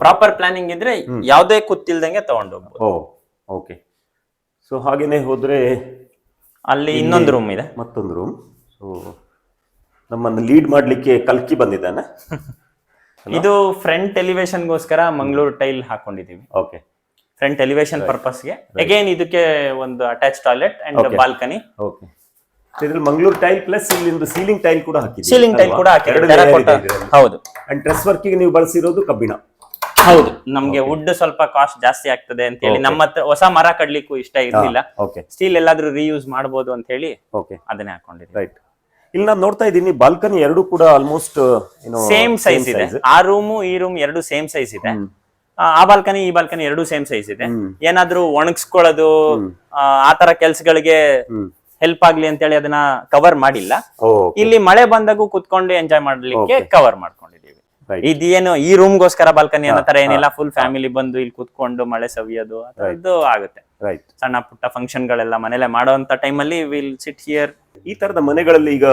ಪ್ರಾಪರ್ ಪ್ಲಾನಿಂಗ್ ಇದ್ರೆ ಯಾವುದೇ ಕುತ್ತಿಲ್ದಂಗೆ ತಗೊಂಡು ತಗೊಂಡೋಗ್ಬೋದು ಓಕೆ ಸೊ ಹಾಗೇನೆ ಹೋದ್ರೆ ಅಲ್ಲಿ ಇನ್ನೊಂದು ರೂಮ್ ಇದೆ. ಮತ್ತೊಂದು ರೂಮ್ ಸೊ ನಮ್ಮನ್ನು ಲೀಡ್ ಮಾಡ್ಲಿಕ್ಕೆ ಕಲ್ಕಿ ಬಂದಿದ್ದಾನೆ. <laughs> ಇದು ಫ್ರಂಟ್ ಎಲಿವೇಶನ್ಗೋಸ್ಕರ ಮಂಗಳೂರು ಟೈಲ್ ಹಾಕೊಂಡಿದೀವಿ ಓಕೆ ಫ್ರಂಟ್ ಎಲಿವೇಶನ್ ಪರ್ಪಸ್ಗೆ ಅಗೇನ್ ಇದಕ್ಕೆ ಒಂದು attach toilet and. Balcony okay ಇದ್ರಲ್ಲಿ ಮಂಗಳೂರು ಟೈಲ್ ಪ್ಲಸ್ ಇಲ್ಲಿಂದ ಸೀಲಿಂಗ್ ಟೈಲ್ ಕೂಡ ಹಾಕಿದ್ದೀವಿ. ಸೀಲಿಂಗ್ ಟೈಲ್ ಕೂಡ ಹಾಕಿದ್ದೀವಿ. ಹೌದು. ಅಂಡ್ ಡ್ರೆಸ್ ವರ್ಕಿಗೆ ನೀವು ಬಳಸಿರೋದು ಕಬ್ಬಿಣ. ಹೌದು. ನಮ್ಗೆ ವುಡ್ ಸ್ವಲ್ಪ ಕಾಸ್ಟ್ ಜಾಸ್ತಿ ಆಗ್ತದೆ ಅಂತ ಹೇಳಿ Okay. ನಮ್ಮ ಹತ್ರ ಹೊಸ ಮರ ಕಡ್ಲಿಕ್ಕೂ ಇಷ್ಟ ಇರ್ಲಿಲ್ಲ. ಓಕೆ ಸ್ಟೀಲ್ ಎಲ್ಲಾದ್ರೂ ರೀಯೂಸ್ ಮಾಡಬಹುದು ಅಂತ ಹೇಳಿ ಓಕೆ ಅದನ್ನೇ ಹಾಕೊಂಡಿದ್ದೀವಿ ರೈಟ್ ಇಲ್ಲಿ ನಾನು ನೋಡ್ತಾ ಇದ್ದೀನಿ ಬಾಲ್ಕನಿ ಎರಡು ಕೂಡ ಆಲ್ಮೋಸ್ಟ್ ಏನು ಸೇಮ್ ಸೈಜ್ ಇದೆ. ಆ ರೂಮು ಈ ರೂಮ್ ಎರಡು ಸೇಮ್ ಸೈಜ್ ಇದೆ. ಆ, ಆ ಬಾಲ್ಕನಿ ಈ ಬಾಲ್ಕನಿ ಎರಡು ಸೇಮ್ ಸೈಜ್ ಇದೆ. ಏನಾದ್ರೂ ಒಣಗಿಸ್ಕೊಳ್ಳೋದು. ಆ, ಆ ತರ ಕೆಲ್ಸಗಳಿಗೆ ಹೆಲ್ಪ್ ಆಗ್ಲಿ ಅಂತ ಹೇಳಿ ಅದನ್ನ ಕವರ್ ಮಾಡಿಲ್ಲ. ಇಲ್ಲಿ ಮಳೆ ಬಂದಾಗೂ ಕುತ್ಕೊಂಡು ಎಂಜಾಯ್ ಮಾಡ್ಲಿಕ್ಕೆ ಕವರ್ ಮಾಡ್ಕೊಂಡಿದೀವಿ ಇದೇನು ಈ ರೂಮ್ಗೋಸ್ಕರ ಬಾಲ್ಕನಿ ಅನ್ನೋ ತರ ಏನಿಲ್ಲ ಫುಲ್ ಫ್ಯಾಮಿಲಿ ಬಂದು ಇಲ್ಲಿ ಕುತ್ಕೊಂಡು ಮಳೆ ಸವಿಯೋದು ಇದು ಆಗುತ್ತೆ. ಸಣ್ಣ ಪುಟ್ಟ ಫಂಕ್ಷನ್ ಗಳೆಲ್ಲ ಮನೇಲೆ ಟೈಮ್ ಟೈಮಲ್ಲಿ ವಿಲ್ ಸಿಟ್ ಹಿಯರ್ ಈ ತರದ ಮನೆಗಳಲ್ಲಿ ಈಗ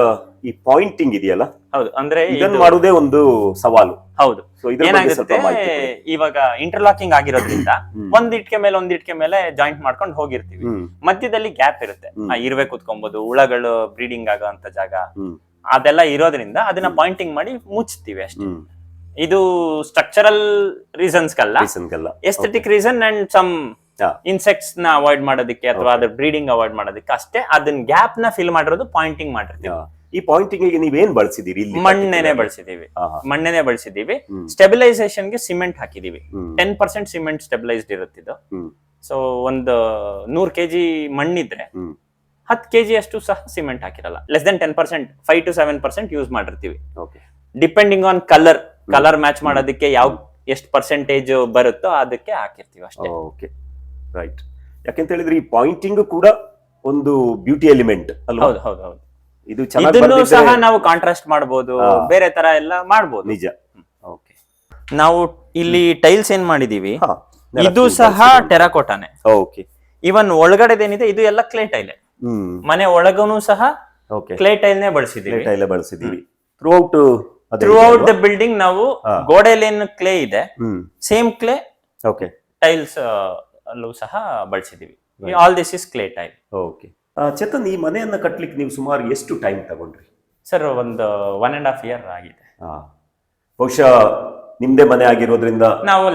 ಈ ಪಾಯಿಂಟಿಂಗ್ ಇದೆಯಲ್ಲ? ಹೌದು ಅಂದ್ರೆ ಇದನ್ನ ಮಾಡೋದೇ ಮಾಡುವುದೇ ಒಂದು ಸವಾಲು. ಹೌದು. ಸೊ ಏನಾಗುತ್ತೆ. ಇವಾಗ ಇಂಟರ್ಲಾಕಿಂಗ್ ಆಗಿರೋದ್ರಿಂದ. <coughs> ಒಂದ್ ಇಟ್ಕೆ ಮೇಲೆ ಒಂದ್ ಇಟ್ಕೆ ಮೇಲೆ ಜಾಯಿಂಟ್ ಮಾಡ್ಕೊಂಡು ಹೋಗಿರ್ತೀವಿ. ಮಧ್ಯದಲ್ಲಿ ಗ್ಯಾಪ್ ಇರುತ್ತೆ. ಆ ಇರುವೆ ಕುತ್ಕೊಬಹುದು ಹುಳಗಳು ಬ್ರೀಡಿಂಗ್ ಆಗೋ ಅಂತ ಜಾಗ ಅದೆಲ್ಲ ಇರೋದ್ರಿಂದ ಅದನ್ನ ಪಾಯಿಂಟಿಂಗ್ ಮಾಡಿ ಮುಚ್ತೀವಿ ಅಷ್ಟೇ. ಇದು ಸ್ಟ್ರಕ್ಚರಲ್ ರೀಸನ್ಸ್ಗಲ್ಲ ರೀಸನ್ಗೆಲ್ಲ ಎಸ್ಥೆಟಿಕ್ ರೀಸನ್ ಅಂಡ್ ಸಮ್. ಇನ್ಸೆಕ್ಟ್ಸ್ನ ಅವಾಯ್ಡ್ ಮಾಡೋದಕ್ಕೆ ಅಥವಾ ಅದ್ರ ಬ್ರೀಡಿಂಗ್ ಅವಾಯ್ಡ್ ಮಾಡೋದಕ್ಕೆ ಅಷ್ಟೇ ಅದನ್ನ ಗ್ಯಾಪ್ನ ಫಿಲ್ ಮಾಡಿರೋದು ಪಾಯಿಂಟಿಂಗ್ ಮಾಡಿರ್ತೀವಿ ಈ ಪಾಯಿಂಟಿಂಗ್ಗೆ ನೀವೇನ್ ಬಳಸಿದೀರಿ ಮಣ್ಣೆನೆ ಬಳಸಿದೀವಿ. ಮಣ್ಣೆನೆ ಬಳಸಿದೀವಿ. ಸ್ಟೆಬಿಲೈಸೇಷನ್ಗೆ ಸಿಮೆಂಟ್ ಹಾಕಿದೀವಿ. ಟೆನ್ ಪರ್ಸೆಂಟ್ ಸಿಮೆಂಟ್ ಸ್ಟೆಬಿಲೈಸ್ಡ್ ಇರುತ್ತಿದ್ದು. ಸೊ ಒಂದು ನೂರ್ ಕೆಜಿ ಮಣ್ಣಿದ್ರೆ ಹತ್ ಹತ್ತು ಕೆಜಿ ಅಷ್ಟು ಸಹ cement ಹಾಕಿರಲ್ಲ. Less then ten percent five to seven percent use ಮಾಡಿರ್ತೀವಿ. Depending on colour colour match ಮಾಡೋದಕ್ಕೆ ಯಾವ ಎಷ್ಟು ಪರ್ಸೆಂಟೇಜ್ ಬರುತ್ತೋ ಅದಕ್ಕೆ ಹಾಕಿರ್ತೀವಿ ಅಷ್ಟೇ. ಓಕೆ ರೈಟ್ ಯಾಕೆಂತ ಹೇಳಿದ್ರೆ ಈ ಪಾಯಿಂಟಿಂಗ್ ಕೂಡ ಒಂದು ಬ್ಯೂಟಿ ಎಲಿಮೆಂಟ್ ಅಲ್ವಾ? ಹೌದು ಹೌದು ಹೌದು. ಇದು ಚೆನ್ನಾಗಿ ಇದನ್ನು ಸಹ ನಾವು ಕಾಂಟ್ರಾಸ್ಟ್ ಮಾಡಬಹುದು ಹಾ. ಬೇರೆ ತರ ಎಲ್ಲ ಮಾಡಬಹುದು ನಿಜ. ಓಕೆ ನಾವು ಇಲ್ಲಿ ಟೈಲ್ಸ್ ಏನ್ ಮಾಡಿದೀವಿ? ಹಾ ಇದು ಸಹ ಟೆರಾಕೋಟಾನೆ ಓಕೆ ಇವನ್ ಒಳಗಡೆದೇನಿದೆ ಇದು ಎಲ್ಲ ಕ್ಲೇ ಟೈಲ್ ಹ್ಮ್. ಮನೆ ಒಳಗೂನು ಸಹ ಓಕೆ ಕ್ಲೇ ಟೈಲ್ ನೇ ಬಳಸಿದೀವಿ ಬಳಸಿದೀವಿ. Throughout throughout the building ನಾವು ಹಾ. ಗೋಡೆಯಲ್ಲಿ ಏನು ಕ್ಲೇ ಇದೆ. ಹ್ಮ್. ಸೇಮ್ ಕ್ಲೇ ಓಕೆ ಟೈಲ್ಸ್ ಅಲ್ಲೂ ಸಹ ಬಳಸಿದೀವಿ all this is clay tile okay Chetan ಈ ಮನೆಯನ್ನ ಕಟ್ಲಿಕ್ಕೆ ನೀವು ಸುಮಾರು ಎಷ್ಟು ಟೈಮ್ ತಗೊಂಡ್ರಿ? ಸರ್ ಒಂದು ಒನ್ ಅಂಡ್ ಹಾಫ್ ಇಯರ್ ಆಗಿದೆ. ಬಹುಶಃ ನಿಮ್ದೇ ಮನೆ ಆಗಿರೋದ್ರಿಂದ ನಾವು.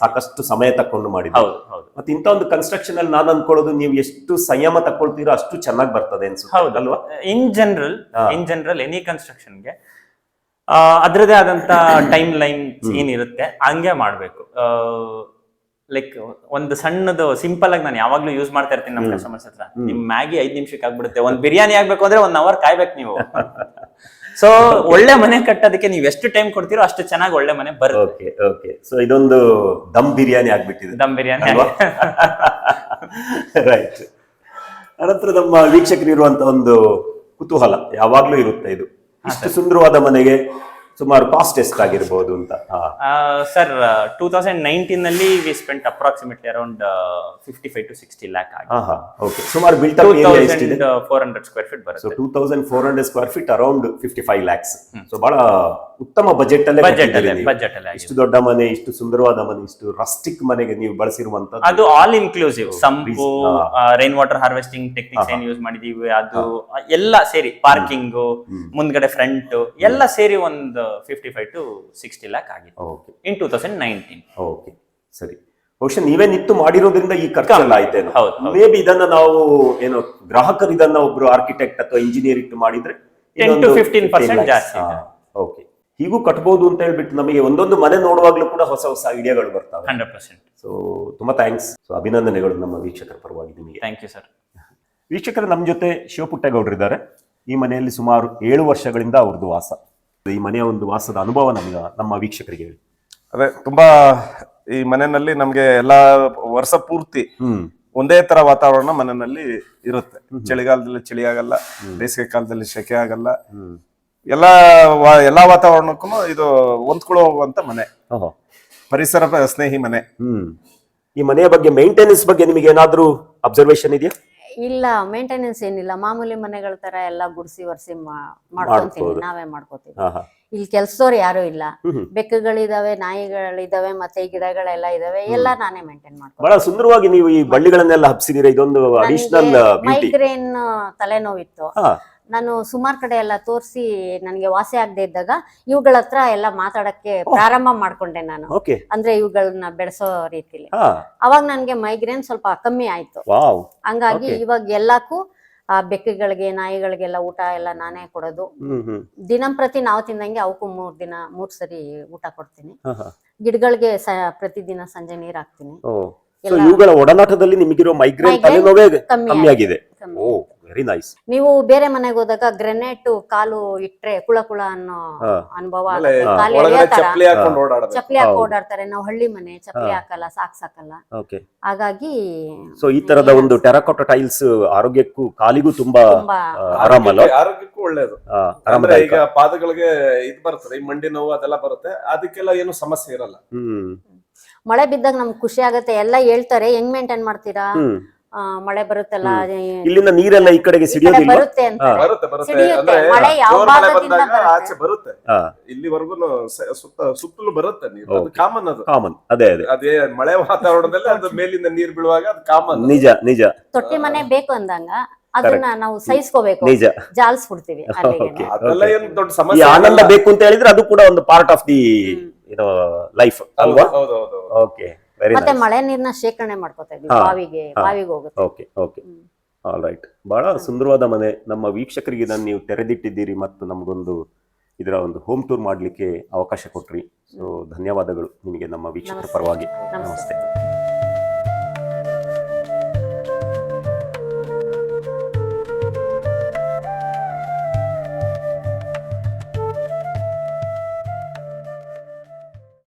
ಸಾಕಷ್ಟು ಸಮಯ ತಕೊಂಡು ಮಾಡಿದ್ವಿ ಹೌದು ಹೌದು. ಮತ್ತೆ ಇಂಥ ಒಂದು ಕನ್ಸ್ಟ್ರಕ್ಷನ್ ಅಲ್ಲಿ ನಾನು ಅನ್ಕೊಳ್ಳೋದು ನೀವು ಎಷ್ಟು ಸಂಯಮ ತಕೊಳ್ತೀರೋ ಅಷ್ಟು ಚೆನ್ನಾಗಿ ಬರ್ತದೆ ಅನ್ಸುತ್ತೆ in general in general any ಕನ್ಸ್ಟ್ರಕ್ಷನ್ಗೆ ಅದ್ರದೇ ಆದಂತ ಟೈಮ್ ಲೈನ್ ಏನಿರುತ್ತೆ ಹಂಗೆ ಮಾಡ್ಬೇಕು. ಲೈಕ್ ಒಂದು ಸಣ್ಣದು ಸಿಂಪಲ್ ಆಗಿ ನಾನು ಯಾವಾಗ್ಲೂ ಯೂಸ್ ಮಾಡ್ತಾ ಇರ್ತೀನಿ ನಮ್ಮ ಕಸ್ಟಮರ್ಸ್ ಹತ್ರ. ನಿಮ್ ಮ್ಯಾಗಿ ಐದ್ ನಿಮಿಷಕ್ಕೆ ಆಗ್ಬಿಡುತ್ತೆ. ಒಂದ್ ಬಿರಿಯಾನಿ ಆಗ್ಬೇಕು ಅಂದ್ರೆ ಒಂದ್ ಅವರ್ ಕಾಯ್ಬೇಕು ನೀವು. <laughs> ಸೊ ಒಳ್ಳೆ ಮನೆ ಕಟ್ಟೋದಕ್ಕೆ ನೀವು ಎಷ್ಟು ಟೈಮ್ ಕೊಡ್ತೀರೋ ಅಷ್ಟು ಚೆನ್ನಾಗಿ ಒಳ್ಳೆ ಮನೆ ಬರುತ್ತೆ. ಓಕೆ ಓಕೆ ಸೊ ಇದೊಂದು ದಮ್ ಬಿರಿಯಾನಿ ಆಗ್ಬಿಟ್ಟಿದೆ. ದಮ್ ಬಿರಿಯಾನಿ ರೈಟ್ ಅನಂತರ <laughs> ನಮ್ಮ ವೀಕ್ಷಕರು ಇರುವಂತ ಒಂದು ಕುತೂಹಲ ಯಾವಾಗ್ಲೂ ಇರುತ್ತೆ ಇದು. ಅಷ್ಟು. ಸುಂದರವಾದ ಮನೆಗೆ ಸುಮಾರು ಕಾಸ್ಟ್ ಎಷ್ಟಾಗಿರ್ಬೋದು ಅಂತ. ಹಾ. ಸರ್ ಟೂ ತೌಸಂಡ್ ನೈನ್ಟೀನ್ ಅಲ್ಲಿ we spent approximately around fifty five to sixty lakh ಆಗಿ ಓಕೆ ಸುಮಾರು built up four hundred square feet ಬರುತ್ತೆ. Two thousand four hundred square feet around fifty five lakhs so ಬಹಳ ಉತ್ತಮ budget ಅಲ್ಲೇ budget ಅಲ್ಲಿ budget ಅಲ್ಲಿ ಇಷ್ಟು ದೊಡ್ಡ ಮನೆ ಇಷ್ಟು ಸುಂದರವಾದ ಮನೆ ಇಷ್ಟು ರಸ್ಟಿಕ್ ಮನೆಗೆ ನೀವು ಬಳಸಿರುವಂತ ಅದು all inclusive sump rain water harvesting techniques ಏನ್ ಯೂಸ್ ಮಾಡಿದೀವಿ ಅದು ಎಲ್ಲ ಸೇರಿ ಪಾರ್ಕಿಂಗ್ ಮುಂದ್ಗಡೆ ಫ್ರಂಟ್ ಎಲ್ಲ ಸೇರಿ ಒಂದು fifty five to sixty lakh ಆಗಿದೆ okay in two thousand nineteen okay ಸರಿ. ಬಹುಶಃ ನೀವೇ ನಿತ್ತು ಮಾಡಿರೋದ್ರಿಂದ ಈ ಖರ್ಚೆಲ್ಲ ಆಯ್ತೇನೋ ಹೌದು. ಮೇ ಬಿ ಇದನ್ನ ನಾವು ಏನು ಗ್ರಾಹಕರು ಇದನ್ನ ಒಬ್ರು ಆರ್ಕಿಟೆಕ್ಟ್ ಅಥವಾ ಇಂಜಿನಿಯರ್ ಇಟ್ಟು ಮಾಡಿದ್ರೆ 10 to 15% ಜಾಸ್ತಿ ಓಕೆ ಹೀಗೂ ಕಟ್ಬೋದು ಅಂತ ಹೇಳ್ಬಿಟ್ಟು ನಮಗೆ ಒಂದೊಂದು ಮನೆ ನೋಡುವಾಗ್ಲೂ ಕೂಡ ಹೊಸ ಹೊಸ ಐಡಿಯಾಗಳು ಬರ್ತವೆ. ಹಂಡ್ರೆಡ್ ಪರ್ಸೆಂಟ್ ಸೊ ತುಂಬಾ ಥ್ಯಾಂಕ್ಸ್ ಸೊ ಅಭಿನಂದನೆಗಳು ನಮ್ಮ ವೀಕ್ಷಕರ ಪರವಾಗಿ ನಿಮಗೆ. ಥ್ಯಾಂಕ್ ಯು ಸರ್ ವೀಕ್ಷಕರು ನಮ್ಮ ಜೊತೆ ಶಿವಪುಟ್ಟೇಗೌಡರಿದ್ದಾರೆ. ಈ ಮನೆಯಲ್ಲಿ ಸುಮಾರು ಏಳು ವರ್ಷಗಳಿಂದ ಅವ್ರದ್ದು ವಾಸ. ಈ ಮನೆಯ ಒಂದು ವಾಸದ ಅನುಭವ ನಮ್ಗೆ ನಮ್ಮ ವೀಕ್ಷಕರಿಗೆ ಹೇಳಿ. ಅದೇ ತುಂಬಾ ಈ ಮನೆಯಲ್ಲಿ ನಮ್ಗೆ ಎಲ್ಲಾ ವರ್ಷ ಪೂರ್ತಿ ಹ್ಮ್. ಒಂದೇ ತರ ವಾತಾವರಣ ಮನೆಯಲ್ಲಿ ಇರುತ್ತೆ. ಚಳಿಗಾಲದಲ್ಲಿ ಚಳಿ ಆಗಲ್ಲ ಬೇಸಿಗೆ ಕಾಲದಲ್ಲಿ ಸೆಕೆ ಆಗಲ್ಲ. ಹ್ಮ್. ಎಲ್ಲಾ ವಾ- ಎಲ್ಲಾ ವಾತಾವರಣಕ್ಕೂ ಇದು ಹೊಂದ್ಕೊಳ್ಳುವಂತ ಮನೆ. ಪರಿಸರ ಸ್ನೇಹಿ ಮನೆ. ಹ್ಮ್. ಈ ಮನೆಯ ಬಗ್ಗೆ ಮೇಂಟೆನೆನ್ಸ್ ಬಗ್ಗೆ ನಿಮಗೆ ಏನಾದ್ರೂ ಅಬ್ಸರ್ವೇಷನ್ ಇದೆಯಾ? ಇಲ್ಲ ಮೇಂಟೆನೆನ್ಸ್ ಏನಿಲ್ಲ. ಮಾಮೂಲಿ ಮನೆಗಳ ತರ ಎಲ್ಲ ಗುಡ್ಸಿ ವರ್ಸಿ ಮಾ- ಮಾಡ್ಕೊಂತೀವಿ ನಾವೇ ಮಾಡ್ಕೋತೀವಿ. ಇಲ್ಲಿ ಕೆಲ್ಸದವ್ರು ಯಾರು ಇಲ್ಲ. ಬೆಕ್ಕುಗಳಿದಾವೆ ನಾಯಿಗಳಿದಾವೆ ಮತ್ತೆ ಗಿಡಗಳೆಲ್ಲ ಇದಾವೆ. ಎಲ್ಲ ನಾನೇ ಮೇಂಟೈನ್ ಮಾಡ್ಕೊ ಬಹಳ ಸುಂದರವಾಗಿ ನೀವು ಈ ಬಳ್ಳಿಗಳನ್ನೆಲ್ಲ ಹಬ್ಸಿದೀರ ಇದೊಂದು ಅಡಿಷನಲ್ ಮೈಗ್ರೇನ್ ತಲೆನೋವಿತ್ತು. ಹಾ. ನಾನು ಸುಮಾರು ಕಡೆ ಎಲ್ಲ ತೋರಿಸಿ ನನಗೆ ವಾಸಿ ಆಗದೆ ಇದ್ದಾಗ ಇವುಗಳ ಹತ್ರ ಎಲ್ಲ ಮಾತಾಡಕ್ಕೆ ಪ್ರಾರಂಭ ಮಾಡ್ಕೊಂಡೆ ನಾನು. ಓಕೆ. ಅಂದ್ರೆ ಇವುಗಳನ್ನ ಬೆಳೆಸೋ ರೀತಿಲಿ. ಅವಾಗ ನನಗೆ ಮೈಗ್ರೇನ್ ಸ್ವಲ್ಪ ಕಮ್ಮಿ ಆಯ್ತು. ಹಂಗಾಗಿ. ಇವಾಗ ಎಲ್ಲಕ್ಕೂ ಆ ಬೆಕ್ಕಿಗಳಿಗೆ ನಾಯಿಗಳಿಗೆಲ್ಲ ಊಟ ಎಲ್ಲ ನಾನೇ ಕೊಡೋದು. ದಿನಂಪ್ರತಿ ನಾವು ತಿಂದಂಗೆ ಅವಕ್ಕೂ ಮೂರ್ ದಿನ ಮೂರ್ ಸರಿ ಊಟ ಕೊಡ್ತೀನಿ. ಗಿಡಗಳಿಗೆ ಪ್ರತಿದಿನ ಸಂಜೆ ನೀರ್ ಹಾಕ್ತೀನಿ. ಇವುಗಳ ಒಡನಾಟದಲ್ಲಿ ನಿಮಗಿರೋ ಮೈಗ್ರೇನ್ ತಲೆನೋವೇ ಕಮ್ಮಿ ಆಗಿದೆ ವೆರಿ ನೈಸ್ ನೀವು ಬೇರೆ ಮನೆಗೆ ಹೋದಾಗ ಗ್ರೆನೇಟ್ ಕಾಲು ಇಟ್ರೆ ಕುಳ ಕುಳ ಅನ್ನೋ ಅನುಭವ ಆಮೇಲೆ ಆಗುತ್ತೆ. ಕಾಲು ಒಳಗಡೆ ಎಳೆಯೋ ತರ ಚಪ್ಪಲಿ ಹಾಕೊಂಡು ಓಡಾಡಬೇಕು. ಚಪ್ಪಲಿ ಹಾಕಿ ಹೌದು. ಓಡಾಡ್ತಾರೆ. ನಾವು ಹಳ್ಳಿ ಮನೆ ಚಪ್ಪಲಿ ಹಾ. ಹಾಕಲ್ಲ ಸಾಕ್ಸ್ ಹಾಕಲ್ಲ. ಓಕೆ. ಹಾಗಾಗಿ ಸೊ ಈ ತರದ ಒಂದು ಟೆರಕೋಟ ಟೈಲ್ಸ್ ಆರೋಗ್ಯಕ್ಕೂ ಕಾಲಿಗೂ ತುಂಬಾ ತುಂಬಾ ಆ, ಆರಾಮಲ್ಲ ಆರೋಗ್ಯಕ್ಕೂ ಒಳ್ಳೇದು. ಆ, ಅಂದ್ರೆ ಆರಾಮದಾಯಕ ಈಗ ಪಾದಗಳಿಗೆ ಇದ್ ಬರ್ತದೆ ಈ ಮಂಡಿ ನೋವು ಅದೆಲ್ಲ ಬರುತ್ತೆ. ಅದಕ್ಕೆಲ್ಲ ಏನು ಸಮಸ್ಯೆ ಇರಲ್ಲ. ಹ್ಮ್. ಮಳೆ ಬಿದ್ದಾಗ ನಮ್ಗೆ ಖುಷಿ ಆಗುತ್ತೆ. ಎಲ್ಲ ಹೇಳ್ತಾರೆ ಹೆಂಗ್ ಮೇಂಟೈನ್ ಮಾಡ್ತೀರಾ? ಹ್ಮ್. ಮಳೆ ಬರುತ್ತಲ್ಲ ಈ- ಇಲ್ಲಿಂದ ನೀರೆಲ್ಲ ಈ ಕಡೆಗೆ ಸಿಡಿಯೋದಿಲ್ಲ. ಬರುತ್ತೆ ಅಂತ. ಬರುತ್ತೆ ಬರುತ್ತೆ. ಸಿಡಿಯುತ್ತೆ. ಅಂದ್ರೆ ಮಳೆ ಯಾವ ಜೋರ್ ಮಳೆ ಭಾಗದಿಂದ ಬಂದಾಗ ಬರುತ್ತೆ? ಆಚೆ ಬರುತ್ತೆ? ಇಲ್ಲಿವರೆಗೂ ಸುತ್ತ ಸುತ್ತಲೂ ಬರುತ್ತೆ ನೀರು. ಅದು ಕಾಮನ್ ಅದು. ಕಾಮನ್ ಅದೇ ಅದೇ. ಅದೇ ಮಳೆ ವಾತಾವರಣದಲ್ಲಿ ಅದು ಮೇಲಿಂದ ನೀರು ಬೀಳುವಾಗ ಅದು ಕಾಮನ್ ನಿಜ ನಿಜ. ತೊಟ್ಟಿ ಮನೆ ಬೇಕು ಅಂದಂಗ ಅದನ್ನ ನಾವು ಸಹಿಸ್ಕೋಬೇಕು. ನಿಜ. ಜಾಲ್ಸ್ಬಿಡ್ತೀವಿ <laughs> ಅಲ್ಲಿಗೆ. ಅದೆಲ್ಲ ಏನ್ ದೊಡ್ಡ ಈ ಸಮಸ್ಯೆ ಆನಂದ ಬೇಕು ಅಂತ ಹೇಳಿದ್ರೆ ಅದು ಕೂಡ ಒಂದು ಪಾರ್ಟ್ ಆಫ್ ದಿ ಏನೋ ಲೈಫ್ ಅಲ್ವಾ? ಹೌದು, ಹೌದು, ಹೌದು. ಓಕೆ ವೆರಿ ಮತ್ತೆ ಮಳೆ ನೀರನ್ನ ಶೇಖರಣೆ ಮಾಡ್ಕೋತಾ ಇದ್ವಿ ಹಾ. ಬಾವಿಗೆ ಹಾ. ಬಾವಿಗೆ ಹೋಗುತ್ತೆ. ಓಕೆ ಓಕೆ ಆಲ್ ರೈಟ್ ಬಹಳ ಸುಂದರವಾದ ಮನೆ. ನಮ್ಮ ವೀಕ್ಷಕರಿಗೆ ಇದನ್ನು ನೀವು ತೆರೆದಿಟ್ಟಿದ್ದೀರಿ ಮತ್ತು ನಮಗೊಂದು ಇದರ ಒಂದು ಹೋಮ್ ಟೂರ್ ಮಾಡಲಿಕ್ಕೆ ಅವಕಾಶ ಕೊಟ್ರಿ. ಸೊ ಧನ್ಯವಾದಗಳು ನಿಮಗೆ ನಮ್ಮ ವೀಕ್ಷಕರ ಪರವಾಗಿ. ನಮಸ್ತೆ. ನಮಸ್ತೆ.